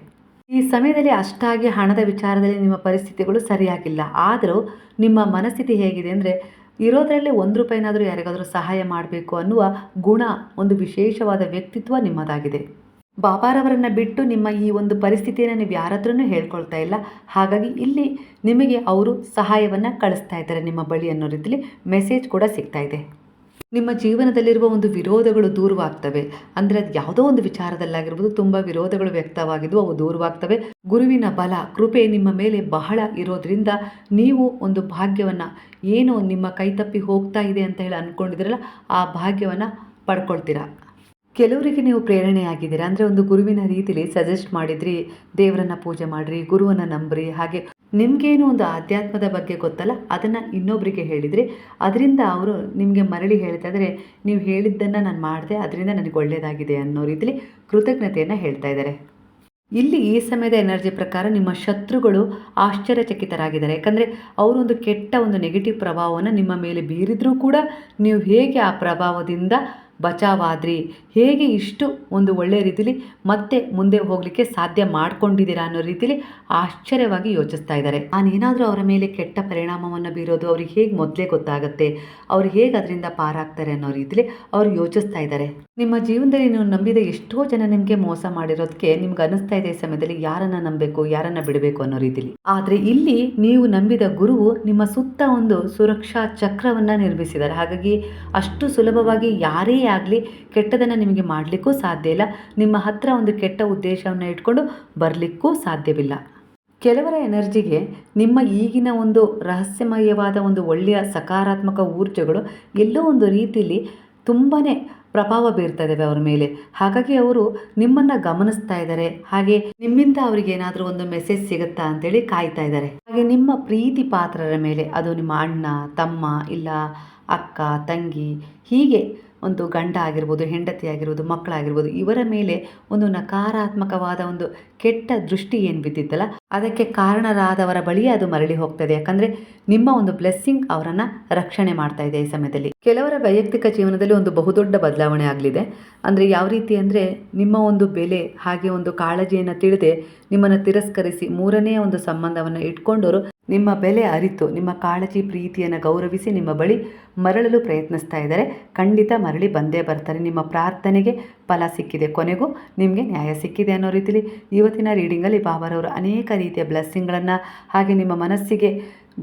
ಈ ಸಮಯದಲ್ಲಿ ಅಷ್ಟಾಗಿ ಹಣದ ವಿಚಾರದಲ್ಲಿ ನಿಮ್ಮ ಪರಿಸ್ಥಿತಿಗಳು ಸರಿಯಾಗಿಲ್ಲ. ಆದರೂ ನಿಮ್ಮ ಮನಸ್ಥಿತಿ ಹೇಗಿದೆ ಅಂದರೆ ಇರೋದರಲ್ಲೇ ಒಂದು ರೂಪಾಯಿನಾದರೂ ಯಾರಿಗಾದರೂ ಸಹಾಯ ಮಾಡಬೇಕು ಅನ್ನುವ ಗುಣ ಒಂದು ವಿಶೇಷವಾದ ವ್ಯಕ್ತಿತ್ವ ನಿಮ್ಮದಾಗಿದೆ. ಬಾಬಾರವರನ್ನು ಬಿಟ್ಟು ನಿಮ್ಮ ಈ ಒಂದು ಪರಿಸ್ಥಿತಿಯನ್ನು ನೀವು ಯಾರತ್ರನೂ ಹೇಳ್ಕೊಳ್ತಾ ಇಲ್ಲ. ಹಾಗಾಗಿ ಇಲ್ಲಿ ನಿಮಗೆ ಅವರು ಸಹಾಯವನ್ನು ಕಳಿಸ್ತಾ ಇದ್ದಾರೆ ನಿಮ್ಮ ಬಳಿ ಅನ್ನೋ ರೀತಿಯಲ್ಲಿ ಮೆಸೇಜ್ ಕೂಡ ಸಿಗ್ತಾ ಇದೆ. ನಿಮ್ಮ ಜೀವನದಲ್ಲಿರುವ ಒಂದು ವಿರೋಧಗಳು ದೂರವಾಗ್ತವೆ. ಅಂದರೆ ಅದು ಯಾವುದೋ ಒಂದು ವಿಚಾರದಲ್ಲಾಗಿರ್ಬೋದು, ತುಂಬ ವಿರೋಧಗಳು ವ್ಯಕ್ತವಾಗಿದ್ದು ಅವು ದೂರವಾಗ್ತವೆ. ಗುರುವಿನ ಬಲ, ಕೃಪೆ ನಿಮ್ಮ ಮೇಲೆ ಬಹಳ ಇರೋದ್ರಿಂದ ನೀವು ಒಂದು ಭಾಗ್ಯವನ್ನು ಏನು ನಿಮ್ಮ ಕೈತಪ್ಪಿ ಹೋಗ್ತಾ ಇದೆ ಅಂತ ಹೇಳಿ ಅಂದ್ಕೊಂಡಿದ್ದೀರಲ್ಲ ಆ ಭಾಗ್ಯವನ್ನು ಪಡ್ಕೊಳ್ತೀರಾ? ಕೆಲವರಿಗೆ ನೀವು ಪ್ರೇರಣೆಯಾಗಿದ್ದೀರಾ? ಅಂದರೆ ಒಂದು ಗುರುವಿನ ರೀತಿಲಿ ಸಜೆಸ್ಟ್ ಮಾಡಿದ್ರಿ, ದೇವರನ್ನ ಪೂಜೆ ಮಾಡಿರಿ, ಗುರುವನ್ನು ನಂಬ್ರಿ, ಹಾಗೆ ನಿಮಗೇನು ಒಂದು ಆಧ್ಯಾತ್ಮದ ಬಗ್ಗೆ ಗೊತ್ತಲ್ಲ? ಅದನ್ನು ಇನ್ನೊಬ್ಬರಿಗೆ ಹೇಳಿದರೆ, ಅದರಿಂದ ಅವರು ನಿಮಗೆ ಮರಳಿ ಹೇಳ್ತಾ ಇದ್ದಾರೆ ನೀವು ಹೇಳಿದ್ದನ್ನು ನಾನು ಮಾಡಿದೆ, ಅದರಿಂದ ನನಗೆ ಒಳ್ಳೆಯದಾಗಿದೆ ಅನ್ನೋ ರೀತಿಲಿ ಕೃತಜ್ಞತೆಯನ್ನು ಹೇಳ್ತಾ ಇದ್ದಾರೆ ಇಲ್ಲಿ ಈ ಸಮಯದ ಎನರ್ಜಿ ಪ್ರಕಾರ ನಿಮ್ಮ ಶತ್ರುಗಳು ಆಶ್ಚರ್ಯಚಕಿತರಾಗಿದ್ದಾರೆ. ಯಾಕಂದರೆ ಅವರೊಂದು ಕೆಟ್ಟ ಒಂದು ನೆಗೆಟಿವ್ ಪ್ರಭಾವವನ್ನು ನಿಮ್ಮ ಮೇಲೆ ಬೀರಿದರೂ ಕೂಡ ನೀವು ಹೇಗೆ ಆ ಪ್ರಭಾವದಿಂದ ಬಚಾವಾದ್ರಿ. ಹೇಗೆ ಇಷ್ಟು ಒಂದು ಒಳ್ಳೆಯ ರೀತಿಲಿ ಮತ್ತೆ ಮುಂದೆ ಹೋಗಲಿಕ್ಕೆ ಸಾಧ್ಯ ಮಾಡ್ಕೊಂಡಿದ್ದೀರಾ ಅನ್ನೋ ರೀತಿಲಿ ಆಶ್ಚರ್ಯವಾಗಿ ಯೋಚಿಸ್ತಾ ಇದ್ದಾರೆ. ನಾನೇನಾದರೂ ಅವರ ಮೇಲೆ ಕೆಟ್ಟ ಪರಿಣಾಮವನ್ನು ಬೀರೋದು ಅವ್ರಿಗೆ ಹೇಗೆ ಮೊದಲೇ ಗೊತ್ತಾಗುತ್ತೆ, ಅವ್ರು ಹೇಗೆ ಅದರಿಂದ ಪಾರಾಗ್ತಾರೆ ಅನ್ನೋ ರೀತಿಲಿ ಅವ್ರು ಯೋಚಿಸ್ತಾ ಇದ್ದಾರೆ. ನಿಮ್ಮ ಜೀವನದಲ್ಲಿ ನೀವು ನಂಬಿದ ಎಷ್ಟೋ ಜನ ನಿಮಗೆ ಮೋಸ ಮಾಡಿರೋದಕ್ಕೆ ನಿಮ್ಗೆ ಅನಿಸ್ತಾ ಇದೆ ಸಮಯದಲ್ಲಿ ಯಾರನ್ನ ನಂಬಬೇಕು, ಯಾರನ್ನ ಬಿಡಬೇಕು ಅನ್ನೋ ರೀತಿಲಿ. ಆದರೆ ಇಲ್ಲಿ ನೀವು ನಂಬಿದ ಗುರುವು ನಿಮ್ಮ ಸುತ್ತ ಒಂದು ಸುರಕ್ಷಾ ಚಕ್ರವನ್ನು ನಿರ್ಮಿಸಿದ್ದಾರೆ. ಹಾಗಾಗಿ ಅಷ್ಟು ಸುಲಭವಾಗಿ ಯಾರೇ ಆಗಲಿ ಕೆಟ್ಟದನ್ನು ನಿಮಗೆ ಮಾಡಲಿಕ್ಕೂ ಸಾಧ್ಯ ಇಲ್ಲ. ನಿಮ್ಮ ಹತ್ರ ಒಂದು ಕೆಟ್ಟ ಉದ್ದೇಶವನ್ನು ಇಟ್ಕೊಂಡು ಬರಲಿಕ್ಕೂ ಸಾಧ್ಯವಿಲ್ಲ. ಕೆಲವರ ಎನರ್ಜಿಗೆ ನಿಮ್ಮ ಈಗಿನ ಒಂದು ರಹಸ್ಯಮಯವಾದ ಒಂದು ಒಳ್ಳೆಯ ಸಕಾರಾತ್ಮಕ ಊರ್ಜೆಗಳು ಎಲ್ಲೋ ಒಂದು ರೀತಿಯಲ್ಲಿ ತುಂಬಾ ಪ್ರಭಾವ ಬೀರ್ತಾ ಇದ್ದಾವೆ ಅವರ ಮೇಲೆ. ಹಾಗಾಗಿ ಅವರು ನಿಮ್ಮನ್ನು ಗಮನಿಸ್ತಾ ಇದ್ದಾರೆ ಹಾಗೆ ನಿಮ್ಮಿಂದ ಅವರಿಗೆ ಏನಾದರೂ ಒಂದು ಮೆಸೇಜ್ ಸಿಗುತ್ತಾ ಅಂತೇಳಿ ಕಾಯ್ತಾ ಇದ್ದಾರೆ ಹಾಗೆ ನಿಮ್ಮ ಪ್ರೀತಿ ಪಾತ್ರರ ಮೇಲೆ ಅದು ನಿಮ್ಮ ಅಣ್ಣ, ತಮ್ಮ ಇಲ್ಲ ಅಕ್ಕ, ತಂಗಿ ಹೀಗೆ ಒಂದು ಗಂಡ ಆಗಿರ್ಬೋದು, ಹೆಂಡತಿ ಆಗಿರ್ಬೋದು, ಮಕ್ಕಳಾಗಿರ್ಬೋದು, ಇವರ ಮೇಲೆ ಒಂದು ನಕಾರಾತ್ಮಕವಾದ ಒಂದು ಕೆಟ್ಟ ದೃಷ್ಟಿ ಏನು ಬಿದ್ದಿತ್ತಲ್ಲ, ಅದಕ್ಕೆ ಕಾರಣರಾದವರ ಬಳಿ ಅದು ಮರಳಿ ಹೋಗ್ತದೆ. ಯಾಕಂದರೆ ನಿಮ್ಮ ಒಂದು ಬ್ಲೆಸ್ಸಿಂಗ್ ಅವರನ್ನು ರಕ್ಷಣೆ ಮಾಡ್ತಾ ಇದೆ ಈ ಸಮಯದಲ್ಲಿ. ಕೆಲವರ ವೈಯಕ್ತಿಕ ಜೀವನದಲ್ಲಿ ಒಂದು ಬಹುದೊಡ್ಡ ಬದಲಾವಣೆ ಆಗಲಿದೆ. ಅಂದರೆ ಯಾವ ರೀತಿ ಅಂದರೆ ನಿಮ್ಮ ಒಂದು ಬೆಲೆ, ಹಾಗೆ ಒಂದು ಕಾಳಜಿಯನ್ನು ತಿಳಿದೆ ನಿಮ್ಮನ್ನು ತಿರಸ್ಕರಿಸಿ ಮೂರನೇ ಒಂದು ಸಂಬಂಧವನ್ನು ಇಟ್ಕೊಂಡವರು ನಿಮ್ಮ ಬೆಲೆ ಅರಿತು, ನಿಮ್ಮ ಕಾಳಜಿ ಪ್ರೀತಿಯನ್ನು ಗೌರವಿಸಿ ನಿಮ್ಮ ಬಳಿ ಮರಳಲು ಪ್ರಯತ್ನಿಸ್ತಾ ಇದ್ದಾರೆ ಖಂಡಿತ ಮರಳಿ ಬಂದೇ ಬರ್ತಾರೆ. ನಿಮ್ಮ ಪ್ರಾರ್ಥನೆಗೆ ಫಲ ಸಿಕ್ಕಿದೆ. ಕೊನೆಗೂ ನಿಮಗೆ ನ್ಯಾಯ ಸಿಕ್ಕಿದೆ ಅನ್ನೋ ರೀತಿಲಿ ಇವತ್ತಿನ ರೀಡಿಂಗಲ್ಲಿ ಬಾಬಾರವರು ಅನೇಕ ರೀತಿಯ ಬ್ಲೆಸ್ಸಿಂಗ್ಗಳನ್ನು ಹಾಗೆ ನಿಮ್ಮ ಮನಸ್ಸಿಗೆ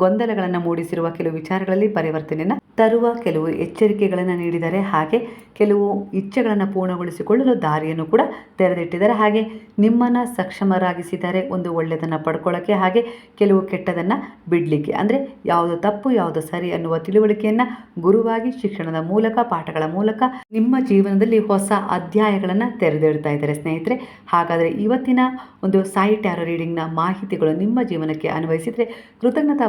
ಗೊಂದಲಗಳನ್ನು ಮೂಡಿಸಿರುವ ಕೆಲವು ವಿಚಾರಗಳಲ್ಲಿ ಪರಿವರ್ತನೆಯನ್ನು ತರುವ ಕೆಲವು ಎಚ್ಚರಿಕೆಗಳನ್ನು ನೀಡಿದ್ದಾರೆ ಹಾಗೆ ಕೆಲವು ಇಚ್ಛೆಗಳನ್ನು ಪೂರ್ಣಗೊಳಿಸಿಕೊಳ್ಳಲು ದಾರಿಯನ್ನು ಕೂಡ ತೆರೆದಿಟ್ಟಿದ್ದಾರೆ. ಹಾಗೆ ನಿಮ್ಮನ್ನು ಸಕ್ಷಮರಾಗಿಸಿದ್ದಾರೆ ಒಂದು ಒಳ್ಳೆಯದನ್ನು ಪಡ್ಕೊಳ್ಳೋಕ್ಕೆ ಹಾಗೆ ಕೆಲವು ಕೆಟ್ಟದನ್ನು ಬಿಡಲಿಕ್ಕೆ, ಅಂದರೆ ಯಾವುದು ತಪ್ಪು, ಯಾವುದು ಸರಿ ಅನ್ನುವ ತಿಳುವಳಿಕೆಯನ್ನು ಗುರುವಾಗಿ ಶಿಕ್ಷಣದ ಮೂಲಕ, ಪಾಠಗಳ ಮೂಲಕ ನಿಮ್ಮ ಜೀವನದಲ್ಲಿ ಹೊಸ ಅಧ್ಯಾಯಗಳನ್ನು ತೆರೆದಿಡ್ತಾ ಇದ್ದಾರೆ ಸ್ನೇಹಿತರೆ. ಹಾಗಾದರೆ ಇವತ್ತಿನ ಒಂದು ಸಾಯಿ ಟ್ಯಾರೋ ರೀಡಿಂಗ್ನ ಮಾಹಿತಿಗಳು ನಿಮ್ಮ ಜೀವನಕ್ಕೆ ಅನ್ವಯಿಸಿದರೆ ಕೃತಜ್ಞತಾ